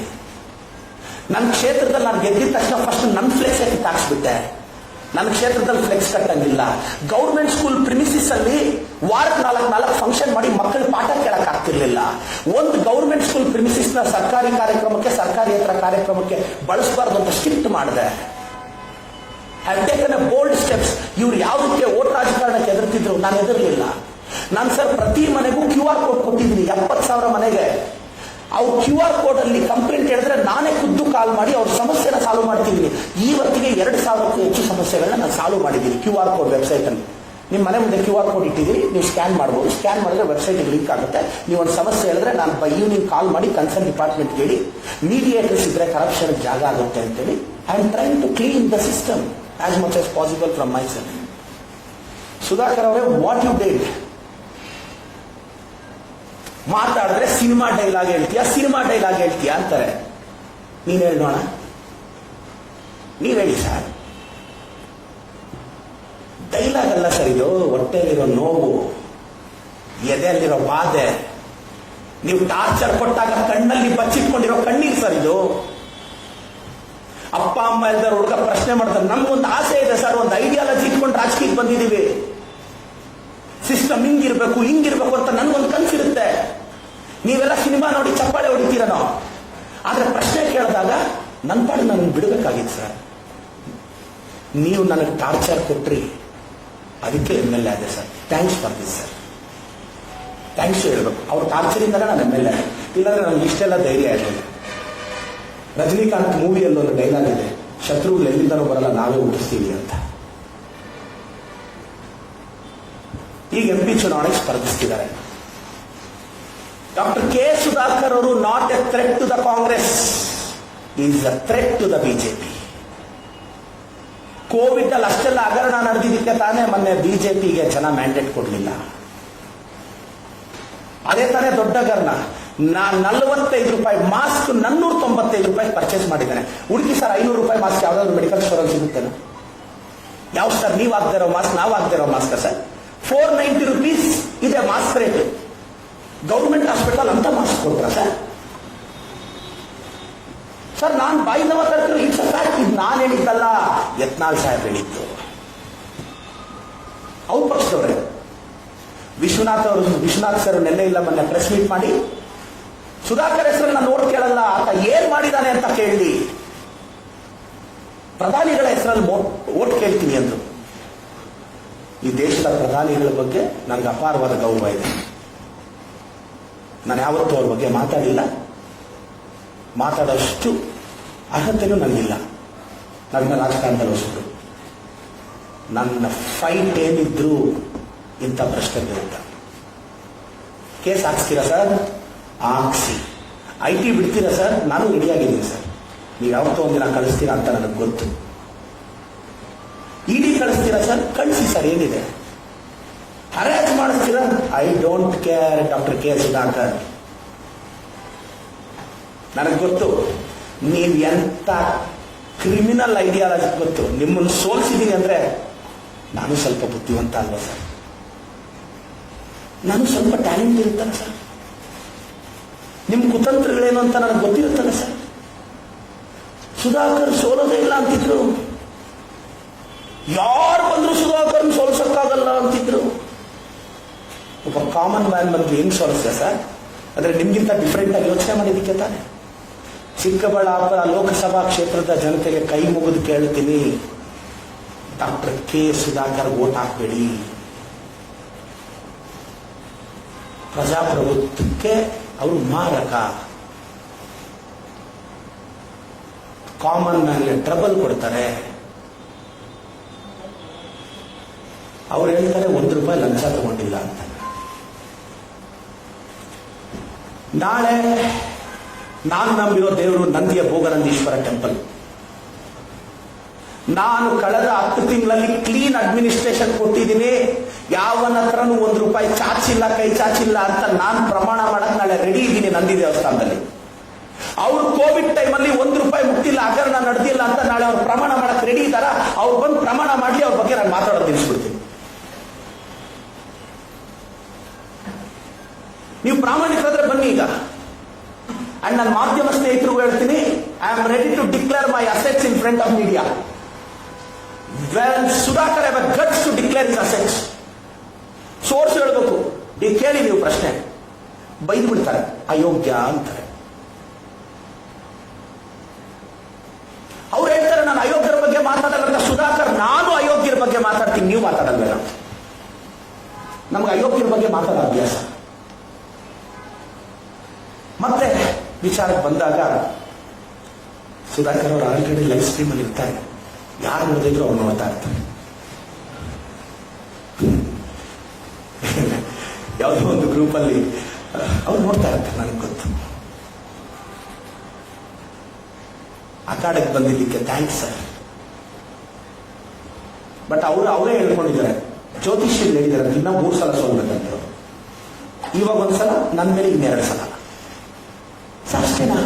ನನ್ನ ಕ್ಷೇತ್ರದಲ್ಲಿ ನಾನು ಗೆದ್ದಿದ ತಕ್ಷಣ ಫಸ್ಟ್ ನನ್ನ ಫ್ಲೆಕ್ಸ್ ಎತ್ತಿ ತಾಕ್ಸ್ಬಿಟ್ಟೆ? ನನ್ನ ಕ್ಷೇತ್ರದಲ್ಲಿ ಫ್ಲೆಕ್ಸ್ ಕಟ್ಟಂಗಿಲ್ಲ. ಗೌರ್ಮೆಂಟ್ ಸ್ಕೂಲ್ ಪ್ರಿಮಿಸಿಸ್ ಅಲ್ಲಿ ವಾರಕ್ಕೆ ನಾಲ್ಕು ನಾಲ್ಕು ಫಂಕ್ಷನ್ ಮಾಡಿ ಮಕ್ಕಳ ಪಾಠ ಕೇಳಕ್ ಆಗ್ತಿರ್ಲಿಲ್ಲ. ಒಂದು ಗೌರ್ಮೆಂಟ್ ಸ್ಕೂಲ್ ಪ್ರಿಮಿಸಿಸ್ನ ಸರ್ಕಾರಿ ಕಾರ್ಯಕ್ರಮಕ್ಕೆ ಸರ್ಕಾರಿಯೇತರ ಕಾರ್ಯಕ್ರಮಕ್ಕೆ ಬಳಸಬಾರ್ದು ಅಂತ ಸ್ಟ್ರಿಕ್ಟ್ ಮಾಡಿದೆ. ಟೇಕನ್ ಎ ಬೋಲ್ಡ್ ಸ್ಟೆಪ್ಸ್ ಇವ್ರು ಯಾವುದಕ್ಕೆ ಓಟ್ ರಾಜಕಾರಣಕ್ಕೆ ಎದುರ್ತಿದ್ರು ನಾನು ಎದುರಲಿಲ್ಲ ನಾನು ಸರ್ ಪ್ರತಿ ಮನೆಗೂ ಕ್ಯೂ ಆರ್ ಕೋಡ್ ಕೊಟ್ಟಿದ್ದೀನಿ, ಎಪ್ಪತ್ತು ಸಾವಿರ ಮನೆಗೆ. ಅವ್ರು ಕ್ಯೂ ಆರ್ ಕೋಡ್ ಅಲ್ಲಿ ಕಂಪ್ಲೇಂಟ್ ಹೇಳಿದ್ರೆ ನಾನೇ ಖುದ್ದು ಕಾಲ್ ಮಾಡಿ ಅವ್ರ ಸಮಸ್ಯೆನ ಸಾಲ್ವ್ ಮಾಡ್ತಿದ್ದೀನಿ. ಈವತ್ತಿಗೆ ಎರಡು ಸಾವಿರಕ್ಕೂ ಹೆಚ್ಚು ಸಮಸ್ಯೆಗಳನ್ನ ನಾನು ಸಾಲ್ವ್ ಮಾಡಿದ್ದೀನಿ ಕ್ಯೂ ಆರ್ ಕೋಡ್ ವೆಬ್ಸೈಟ್ ಅಲ್ಲಿ. ನಿಮ್ಮ ಮನೆ ಮುಂದೆ ಕ್ಯೂ ಆರ್ ಕೋಡ್ ಇಟ್ಟಿದ್ದೀರಿ, ನೀವು ಸ್ಕ್ಯಾನ್ ಮಾಡ್ಬೋದು. ಸ್ಕ್ಯಾನ್ ಮಾಡಿದ್ರೆ ವೆಬ್ಸೈಟ್ ಲಿಂಕ್ ಆಗುತ್ತೆ. ನೀವು ಒಂದು ಸಮಸ್ಯೆ ಹೇಳಿದ್ರೆ ನಾನು ಬೈ ಈವ್ನಿಂಗ್ ಕಾಲ್ ಮಾಡಿ ಕನ್ಸರ್ನ್ ಡಿಪಾರ್ಟ್ಮೆಂಟ್ ಕೇಳಿ, ಮೀಡಿಯೇಟರ್ಸ್ ಇದ್ರೆ ಕರಪ್ಷನ್ ಜಾಗ ಆಗುತ್ತೆ ಅಂತೇಳಿ. I am trying to clean the system as much as possible from myself Sudhakar ಅವರೇ ವಾಟ್ ಯು ಡೇಟ್ ಮಾತಾಡಿದ್ರೆ ಸಿನಿಮಾ ಡೈಲಾಗ್ ಹೇಳ್ತೀಯಾ, ಸಿನಿಮಾ ಡೈಲಾಗ್ ಹೇಳ್ತೀಯಾ ಅಂತಾರೆ. ನೀನ್ ಹೇಳೋಣ ನೀವ್ ಹೇಳಿ ಸರ್. ಡೈಲಾಗ್ ಅಲ್ಲ ಸರ್ ಇದು, ಹೊಟ್ಟೆಯಲ್ಲಿರೋ ನೋವು, ಎದೆಯಲ್ಲಿರೋ ಬಾಧೆ. ನೀವು ಟಾರ್ಚರ್ ಕೊಟ್ಟಾಗ ಕಣ್ಣಲ್ಲಿ ಬಚ್ಚಿಟ್ಕೊಂಡಿರೋ ಕಣ್ಣೀರು ಸರ್ ಇದು. ಅಪ್ಪ, ಅಮ್ಮ ಇಲ್ದಾರ ಹುಡುಗ ಪ್ರಶ್ನೆ ಮಾಡ್ತಾರೆ. ನಮ್ಗೊಂದು ಆಸೆ ಇದೆ ಸರ್, ಒಂದು ಐಡಿಯಾಲಜಿ ಇಟ್ಕೊಂಡು ರಾಜಕೀಯಕ್ಕೆ ಬಂದಿದ್ದೀವಿ. ಸಿಸ್ಟಮ್ ಹಿಂಗಿರ್ಬೇಕು ಹಿಂಗಿರ್ಬೇಕು ಅಂತ ನನ್ಗೊಂದು ಕನ್ಸಿರುತ್ತೆ. ನೀವೆಲ್ಲ ಸಿನಿಮಾ ನೋಡಿ ಚಪ್ಪಾಳೆ ಹೊಡಿತೀರನೋ ಆದ್ರೆ ಪ್ರಶ್ನೆ ಕೇಳಿದಾಗ ನನ್ನ ಪಾಡು ನನ್ನ ಬಿಡಬೇಕಾಗಿತ್ತು ಸರ್. ನೀವು ನನಗೆ ಟಾರ್ಚರ್ ಕೊಟ್ರಿ, ಅದಕ್ಕೆ M L A sir. Thanks for this sir. Thanks ಹೇಳ್ಬೇಕು. ಅವ್ರ ಟಾರ್ಚರಿಂದಲೇ ನಾನು ಎಂ ಎಲ್ ಎ ಇಲ್ಲಾಂದ್ರೆ ನನಗೆ ಇಷ್ಟೆಲ್ಲ ಧೈರ್ಯ ಇರಲಿಲ್ಲ ರಜನಿಕಾಂತ್ ಮೂವಿಯಲ್ಲಿ ಒಂದು ಡೈಲಾಗ್ ಇದೆ. ಶತ್ರುಗಳು ಎಲ್ಲಿಂದನೂ ಬರಲ್ಲ, ನಾವೇ ಹುಟ್ಟಿಸ್ತೀವಿ ಅಂತ. ಈಗ ಎಂ ಪಿ ಚುನಾವಣೆಗೆ ಸ್ಪರ್ಧಿಸ್ತಿದ್ದಾರೆ. ಡಾಕ್ಟರ್ ಕೆ ಸುಧಾಕರ್ ಅವರು not a threat to the Congress is a threat to the BJP COVID ಅಲ್ಲಿ ಅಷ್ಟೆಲ್ಲ ಹಗರಣ ನಡೆದಿದ್ದಕ್ಕೆ ತಾನೇ ಮೊನ್ನೆ ಬಿಜೆಪಿಗೆ ಜನ ಮ್ಯಾಂಡೇಟ್ ಕೊಡಲಿಲ್ಲ. ಅದೇ ತಾನೇ ದೊಡ್ಡ ಹಗರಣ. ನಾನು ನಲ್ವತ್ತೈದು ರೂಪಾಯಿ ಮಾಸ್ಕ್ ನನ್ನೂರ ತೊಂಬತ್ತೈದು ರೂಪಾಯಿ ಪರ್ಚೇಸ್ ಮಾಡಿದ್ದೇನೆ ಹುಡುಕಿ ಸರ್ ಐನೂರು ರೂಪಾಯಿ ಮಾಸ್ಕ್ ಯಾವ್ದಾದ್ರು ಮೆಡಿಕಲ್ ಸ್ಟೋರಲ್ಲಿ ಸಿಗುತ್ತೇನೆ? ಯಾವ ಸರ್ ನೀವು ಇರೋ ಮಾಸ್ಕ್ ನಾವು ಇರೋ mask sir four ninety rupees ಇದೆ ಮಾಸ್ಕ್ ರೇಟ್ ಗೌರ್ಮೆಂಟ್ ಹಾಸ್ಪಿಟಲ್ ಅಂತ ಮಾಸ್ಕ್ ಕೊಟ್ರ ಸರ್. ಸರ್, ನಾನು ಬಾಯಿನವ ತರ್ತೀನಿ ಇಟ್ಸ್ ಸರ್ ಇದು ನಾನು ಹೇಳಿದ್ದಲ್ಲ, ಯತ್ನಾಳ್ ಸಾಹೇಬ್ ಹೇಳಿದ್ದು. ಅವ್ರ ಪಕ್ಷದವ್ರೆ ವಿಶ್ವನಾಥ್ ಅವರು, ವಿಶ್ವನಾಥ್ ಸರ್ ನೆನ್ನೆ ಇಲ್ಲ, ಮೊನ್ನೆ ಪ್ರೆಸ್ ಮೀಟ್ ಮಾಡಿ. ಸುಧಾಕರ್ ಹೆಸರನ್ನ ನೋಡ್ ಕೇಳಲ್ಲ, ಆತ ಏನ್ ಮಾಡಿದಾನೆ ಅಂತ ಕೇಳಿ. ಪ್ರಧಾನಿಗಳ ಹೆಸರಲ್ಲಿ ಓಟ್ ಕೇಳ್ತೀನಿ ಅಂದ್ರು. ಈ ದೇಶದ ಪ್ರಧಾನಿಗಳ ಬಗ್ಗೆ ನನಗೆ ಅಪಾರವಾದ ಗೌರವ ಇದೆ. ನಾನು ಯಾವತ್ತೂ ಅವ್ರ ಬಗ್ಗೆ ಮಾತಾಡಿಲ್ಲ. ಮಾತಾಡೋಷ್ಟು ಅರ್ಹತೆಯೂ ನನಗಿಲ್ಲ. ನನ್ನ ರಾಜಕಾರಣದಲ್ಲಿ ಹೊಸದು ನನ್ನ ಫೈಟ್ ಏನಿದ್ರು ಇಂಥ ಪ್ರಶ್ನೆ ವಿರುದ್ಧ ಕೇಸ್ ಹಾಕ್ಸ್ತೀರಾ ಸರ್? ಹಾಕ್ಸಿ. ಐ ಟಿ ಬಿಡ್ತೀರಾ ಸರ್? ನಾನು ರೆಡಿಯಾಗಿದ್ದೀನಿ ಸರ್. ನೀವು ಯಾವತ್ತೋ ಒಂದಿನ ಕಳಿಸ್ತೀರಾ ಅಂತ ನನಗೆ ಗೊತ್ತು. ಇಡಿ ಕಳಿಸ್ತೀರಾ ಸರ್? ಕಳಿಸಿ ಸರ್, ಏನಿದೆ? ಹರಾಜ್ ಮಾಡಿಸ್ತೀರಾ I don't care doctor K Sudhakar. ನನಗೆ ಗೊತ್ತು, ನೀವು ಎಂತ ಕ್ರಿಮಿನಲ್ ಐಡಿಯಾಲಜಿ ಗೊತ್ತು, ನಿಮ್ಮನ್ನು ಸೋಲ್ಸಿದೀನಿ ಅಂದ್ರೆ ನಾನು ಸ್ವಲ್ಪ ಬುದ್ಧಿವಂತ ಅಲ್ವಾ ಸರ್? ನಾನು ಸ್ವಲ್ಪ ಟ್ಯಾಲೆಂಟ್ ಇರುತ್ತಲ್ಲ ಸರ್? ನಿಮ್ಮ ಕುತಂತ್ರಗಳೇನು ಅಂತ ನನಗೆ ಗೊತ್ತಿರುತ್ತಲ್ಲ ಸರ್? ಸುಧಾಕರ್ ಸೋಲೋದೇ ಇಲ್ಲ ಅಂತಿದ್ರು. ಯಾರು ಬಂದ್ರು ಸುಧಾಕರ್ ಸೋಲ್ಸಕ್ಕಾಗಲ್ಲ ಅಂತಿದ್ರು. ಕಾಮನ್ ಮ್ಯಾನ್ ಬಂದು ಹೆಂಗ್ ಸೋಲಿಸ್ದೆ ಸರ್? ಅಂದ್ರೆ ನಿಮ್ಗಿಂತ ಡಿಫ್ರೆಂಟ್ ಆಗಿ ಯೋಚನೆ ಮಾಡಿದ್ದಕ್ಕೆ ತಾನೆ? ಚಿಕ್ಕಬಳ್ಳಾಪುರ ಲೋಕಸಭಾ ಕ್ಷೇತ್ರದ ಜನತೆಗೆ ಕೈ ಮುಗಿದು ಕೇಳ್ತೀನಿ. ಡಾಕ್ಟರ್ ಕೆ ಸುಧಾಕರ್ ಓಟ್ ಹಾಕ್ಬೇಡಿ. ಪ್ರಜಾಪ್ರಭುತ್ವಕ್ಕೆ ಅವರು ಮಾರಕ. ಕಾಮನ್ ಮ್ಯಾನ್ಗೆ ಟ್ರಬಲ್ ಕೊಡ್ತಾರೆ. ಅವ್ರು ಹೇಳ್ತಾರೆ, ಒಂದು ರೂಪಾಯಿ ಲಂಚ ತಗೊಂಡಿಲ್ಲ ಅಂತ. ನಾಳೆ ನಾನು ನಂಬಿರೋ ದೇವರು ನಂದಿಯ ಭೋಗನಂದೀಶ್ವರ ಟೆಂಪಲ್ ನಾನು ಕಳೆದ ಹತ್ತು ತಿಂಗಳಲ್ಲಿ ಕ್ಲೀನ್ ಅಡ್ಮಿನಿಸ್ಟ್ರೇಷನ್ ಕೊಟ್ಟಿದ್ದೀನಿ. ಯಾವನ ಹತ್ರನೂ ಒಂದು ರೂಪಾಯಿ ಚಾಚಿಲ್ಲ, ಕೈ ಚಾಚಿಲ್ಲ ಅಂತ ನಾನು ಪ್ರಮಾಣ ಮಾಡಕ್ ನಾಳೆ ರೆಡಿ ಇದ್ದೀನಿ ನಂದಿ ದೇವಸ್ಥಾನದಲ್ಲಿ. ಅವ್ರು ಕೋವಿಡ್ ಟೈಮಲ್ಲಿ ಒಂದು ರೂಪಾಯಿ ಮುಟ್ಟಿಲ್ಲ, ಹಗರಣ ನಡೆದಿಲ್ಲ ಅಂತ ನಾಳೆ ಅವ್ರು ಪ್ರಮಾಣ ಮಾಡಕ್ ರೆಡಿ ಇದ್ದಾರ? ಅವ್ರು ಬಂದು ಪ್ರಮಾಣ ಮಾಡಲಿ, ಅವ್ರ ಬಗ್ಗೆ ನಾನು ಮಾತಾಡೋದು ನಿಲ್ಲಿಸ್ಬಿಡ್ತೀನಿ ನೀವು ಪ್ರಾಮಾಣಿಕರಾದ್ರೆ ಬನ್ನಿ ಈಗ. ಅಂಡ್ ನನ್ನ ಮಾಧ್ಯಮ ಸ್ನೇಹಿತರು ಹೇಳ್ತೀನಿ I am ready to declare my assets in front of media well Sudhakar have guts to declare is assets source ಹೇಳಬೇಕು. ಕೇಳಿ ನೀವು ಪ್ರಶ್ನೆ. ಬೈದು ಬಿಡ್ತಾರೆ ಅಯೋಗ್ಯ ಅಂತಾರೆ. ಅವ್ರು ಹೇಳ್ತಾರೆ, ನಾನು ಅಯೋಗ್ಯರ ಬಗ್ಗೆ ಮಾತಾಡಲ್ಲ ಸುಧಾಕರ್, ನಾನು ಅಯೋಗ್ಯರ ಬಗ್ಗೆ ಮಾತಾಡ್ತೀನಿ, ನೀವು ಮಾತಾಡಲ್ಲ ನಮ್ಗೆ ಅಯೋಗ್ಯರ ಬಗ್ಗೆ ಮಾತಾಡೋ ಅಭ್ಯಾಸ. ಮತ್ತೆ ವಿಚಾರಕ್ಕೆ ಬಂದಾಗ ಸುಧಾಕರ್ ಅವರು ಆಲ್ರೆಡಿ ಲೈವ್ ಸ್ಟ್ರೀಮ್ ಅಲ್ಲಿ ಇರ್ತಾರೆ. ಯಾರು ನೋಡಿದ್ರು ಅವ್ರು ನೋಡ್ತಾ ಇರ್ತಾರೆ. ಯಾವುದೋ ಒಂದು ಗ್ರೂಪ್ ಅಲ್ಲಿ ಅವ್ರು ನೋಡ್ತಾ ಇರ್ತಾರೆ ನನಗೆ ಗೊತ್ತು. ಅಖಾಡಕ್ಕೆ ಬಂದಿದ್ದಕ್ಕೆ ಥ್ಯಾಂಕ್ಸ್ ಸರ್ ಬಟ್ ಅವರು ಅವರೇ ಹೇಳ್ಕೊಂಡಿದ್ದಾರೆ. ಜ್ಯೋತಿಷ್ಯ ಹೇಳಿದ್ದಾರೆ ಇನ್ನ ಮೂರು ಸಲ ಸೋಲ್ಬೇಕಂತ. ಇವಾಗ ಒಂದ್ಸಲ ನನ್ನ ಮೇಲೆ ಇನ್ನೆರಡು ಸಲ. ಅಷ್ಟೇನಾ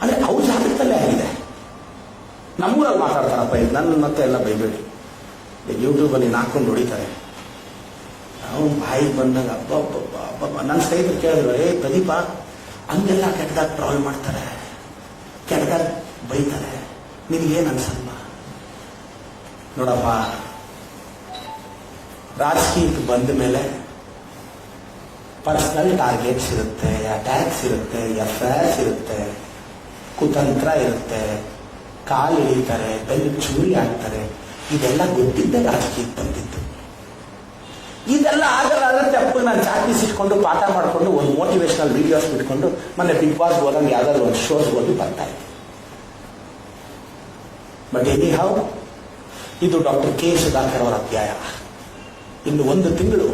ಅಂದ್ರೆ ಅವ್ರ ಜಾಗೃತಲ್ಲೇ ಆಗಿದೆ. ನಮ್ಮೂರಲ್ಲಿ ಮಾತಾಡ್ತಾರಪ್ಪ, ಇದು ನನ್ನ ಮತ್ತೆ ಎಲ್ಲ ಬೈಬೇಡಿ. ಯೂಟ್ಯೂಬಲ್ಲಿ ನೀನು ಹಾಕೊಂಡು ಹೊಡಿತಾರೆ. ಅವ್ನು ಬಾಯಿಗೆ ಬಂದಾಗ, ಅಬ್ಬ ಅಬ್ಬ ಅಬ್ಬ ನನ್ನ ಸ್ನೇಹಿತರು ಕೇಳಿದ್ರು ಏ ಪ್ರದೀಪ, ಹಂಗೆಲ್ಲ ಕೆಟ್ಟದಾಗ ಟ್ರಾಲ್ ಮಾಡ್ತಾರೆ. ಕೆಟ್ಟದಾಗ ಬೈತಾರೆ. ನಿನಗೇನು ಅನ್ಸಲ್ಲ ನೋಡಪ್ಪ, ರಾಜಕೀಯಕ್ಕೆ ಬಂದ ಮೇಲೆ ಪರ್ಸನಲ್ ಟಾರ್ಗೆಟ್ಸ್ ಇರುತ್ತೆ ಅಟ್ಯಾಕ್ಸ್ ಇರುತ್ತೆ ಎಫ್ ಇರುತ್ತೆ, ಕುತಂತ್ರ ಇರುತ್ತೆ, ಕಾಲು ಇಳಿತಾರೆ ಬೆಲ್ ಚೂರಿ ಹಾಕ್ತಾರೆ. ಇದೆಲ್ಲ ಗೊತ್ತಿದ್ದೇ ರಾಜಕೀಯಕ್ಕೆ ಬಂದಿತ್ತು. ಇದೆಲ್ಲ ಆಗಲ್ಲ ಅಂದ್ರೆ ತಪ್ಪು ನಾನು ಚಾಕ್ಪೀಸ್ ಇಟ್ಕೊಂಡು, ಪಾಠ ಮಾಡಿಕೊಂಡು, ಒಂದು ಮೋಟಿವೇಶನಲ್ ವಿಡಿಯೋಸ್ ಬಿಟ್ಕೊಂಡು, ಮೊನ್ನೆ ಬಿಗ್ ಬಾಸ್ ಹೋದಂಗೆ ಯಾವ್ದಾದ್ರು ಒಂದು ಶೋಸ್ ಹೋಗಿ ಬರ್ತಾ ಇತ್ತು. ಬಟ್ ಎನಿ ಹೌ ಇದು ಡಾಕ್ಟರ್ ಕೆ ಸುಧಾಕರ್ ಅವರ ಅಧ್ಯಾಯ. ಇನ್ನು ಒಂದು ತಿಂಗಳು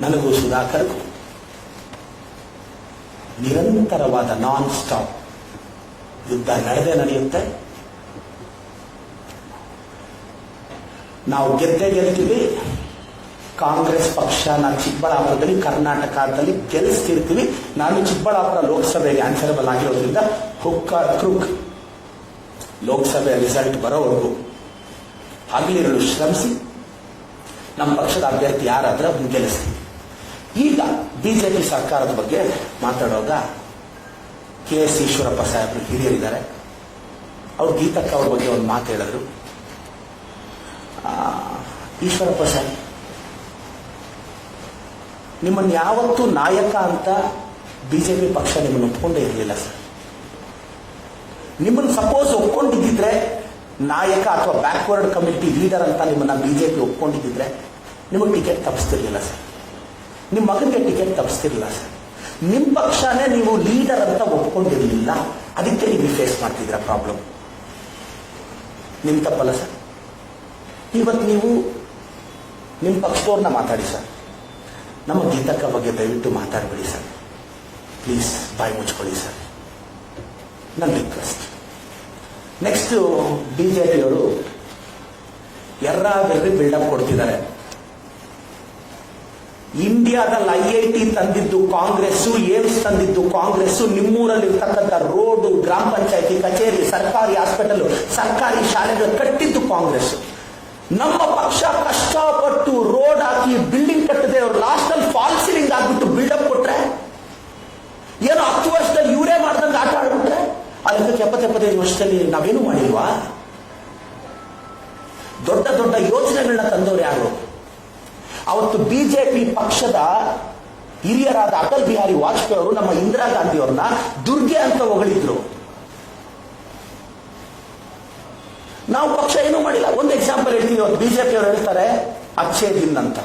ನನಗೂ ಸುಧಾಕರ್ಗೂ ನಿರಂತರವಾದ ನಾನ್ ಸ್ಟಾಪ್ ಯುದ್ಧ ನಡೆದೇ ನಡೆಯುತ್ತೆ. ನಾವು ಗೆದ್ದೇ ಗೆಲ್ತೀವಿ. ಕಾಂಗ್ರೆಸ್ ಪಕ್ಷ, ನಾನು ಚಿಕ್ಕಬಳ್ಳಾಪುರದಲ್ಲಿ, ಕರ್ನಾಟಕದಲ್ಲಿ ಗೆಲ್ಲಿಸ್ತಿರ್ತೀವಿ. ನಾನು ಚಿಕ್ಕಬಳ್ಳಾಪುರ ಲೋಕಸಭೆಗೆ ಆನ್ಸರಬಲ್ ಆಗಿರೋದ್ರಿಂದ ಹುಕ್ಕ ಕ್ರುಕ್ ಲೋಕಸಭೆ ರಿಸಲ್ಟ್ ಬರೋವರೆಗೂ ಹಗಲಿರಲು ಶ್ರಮಿಸಿ. ನಮ್ಮ ಪಕ್ಷದ ಅಭ್ಯರ್ಥಿ ಯಾರಾದ್ರೆ ಗೆಲ್ಲಿಸ್ತೀವಿ ಈಗ ಬಿಜೆಪಿ ಸರ್ಕಾರದ ಬಗ್ಗೆ ಮಾತಾಡುವಾಗ ಕೆ ಎಸ್ ಈಶ್ವರಪ್ಪ ಸಾಹೇಬರು ಹಿರಿಯರಿದ್ದಾರೆ. ಅವ್ರು ಗೀತಕ್ಕ ಅವ್ರ ಬಗ್ಗೆ ಒಂದು ಮಾತು ಹೇಳಿದ್ರು. ಈಶ್ವರಪ್ಪ ಸಾಹೇಬ್, ನಿಮ್ಮನ್ನು ಯಾವತ್ತೂ ನಾಯಕ ಅಂತ ಬಿಜೆಪಿ ಪಕ್ಷ ನಿಮ್ಮನ್ನು ಒಪ್ಕೊಂಡೇ ಇರಲಿಲ್ಲ ಸರ್. ನಿಮ್ಮನ್ನು ಸಪೋಸ್ ಒಪ್ಕೊಂಡಿದ್ದಿದ್ರೆ ನಾಯಕ ಅಥವಾ ಬ್ಯಾಕ್ವರ್ಡ್ ಕಮಿಟಿ ಲೀಡರ್ ಅಂತ ನಿಮ್ಮನ್ನ ಬಿಜೆಪಿ ಒಪ್ಕೊಂಡಿದ್ದಿದ್ರೆ ನಿಮಗೆ ಟಿಕೆಟ್ ತಪ್ಪಿಸ್ತಿರ್ಲಿಲ್ಲ ಸರ್. ನಿಮ್ಮ ಮಗನಿಗೆ ಟಿಕೆಟ್ ತಪ್ಪಿಸ್ತಿರಲಿಲ್ಲ ಸರ್. ನಿಮ್ಮ ಪಕ್ಷನೇ ನೀವು ಲೀಡರ್ ಅಂತ ಒಪ್ಕೊಂಡಿರಲಿಲ್ಲ. ಅದಕ್ಕೆ ನೀವು ಫೇಸ್ ಮಾಡ್ತಿದ್ರ ಪ್ರಾಬ್ಲಮ್ ನಿಮ್ಮ ತಪ್ಪಲ್ಲ ಸರ್. ಇವತ್ತು ನೀವು ನಿಮ್ಮ ಪಕ್ಷದವ್ರನ್ನ ಮಾತಾಡಿ ಸರ್. ನಮ್ಮ ಗೀತಕ್ಕ ಬಗ್ಗೆ ದಯವಿಟ್ಟು ಮಾತಾಡಬೇಡಿ ಸರ್. ಪ್ಲೀಸ್ ಬಾಯ್ ಮುಚ್ಕೊಳ್ಳಿ ಸರ್. ನನ್ನ ರಿಕ್ವೆಸ್ಟ್ ನೆಕ್ಸ್ಟು ಬಿ ಜೆ ಪಿಯವರು ಎರ್ರ ಬಿಲ್ಡಪ್ ಕೊಡ್ತಿದ್ದಾರೆ. ಇಂಡಿಯಾದಲ್ಲಿ ಐ ಐ ಟಿ ತಂದಿದ್ದು ಕಾಂಗ್ರೆಸ್ ಏಮ್ಸ್ ತಂದಿದ್ದು ಕಾಂಗ್ರೆಸ್ ನಿಮ್ಮೂರಲ್ಲಿ ಇರ್ತಕ್ಕಂಥ ರೋಡ್, ಗ್ರಾಮ ಪಂಚಾಯತಿ, ಕಚೇರಿ, ಸರ್ಕಾರಿ ಹಾಸ್ಪಿಟಲ್, ಸರ್ಕಾರಿ ಶಾಲೆಗಳು ಕಟ್ಟಿದ್ದು ಕಾಂಗ್ರೆಸ್ ನಮ್ಮ ಪಕ್ಷ ಕಷ್ಟಪಟ್ಟು ರೋಡ್ ಹಾಕಿ ಬಿಲ್ಡಿಂಗ್ ಕಟ್ಟದೆ, ಅವ್ರು ಲಾಸ್ಟ್ ಅಲ್ಲಿ ಫಾಲ್ ಸೀಲಿಂಗ್ ಆಗ್ಬಿಟ್ಟು ಬಿಲ್ಡಪ್ ಕೊಟ್ರೆ, ಏನೋ ಹತ್ತು ವರ್ಷದಲ್ಲಿ ಇವರೇ ಮಾಡ್ದಂಗೆ ಆಟ ಆಡ್ಬಿಟ್ರೆ, ಅದಕ್ಕೆ ಎಪ್ಪತ್ತು ಎಪ್ಪತ್ತೈದು ವರ್ಷದಲ್ಲಿ ನಾವೇನು ಮಾಡಿಲ್ವಾ? ದೊಡ್ಡ ದೊಡ್ಡ ಯೋಜನೆಗಳನ್ನ ತಂದವರು ಯಾರು? ಅವತ್ತು ಬಿಜೆಪಿ ಪಕ್ಷದ ಹಿರಿಯರಾದ ಅಟಲ್ ಬಿಹಾರಿ ವಾಜಪೇಯಿ ಅವರು ನಮ್ಮ ಇಂದಿರಾ ಗಾಂಧಿ ಅವ್ರನ್ನ ದುರ್ಗೆ ಅಂತ ಹೊಗಳಿದ್ರು. ನಾವು ಪಕ್ಷ ಏನೂ ಮಾಡಿಲ್ಲ. ಒಂದು ಎಕ್ಸಾಂಪಲ್ ಹೇಳ್ತೀವಿ ಅವ್ರು ಬಿಜೆಪಿ ಅವರು ಹೇಳ್ತಾರೆ ಅಕ್ಷಯ್ ದಿನ್ ಅಂತ.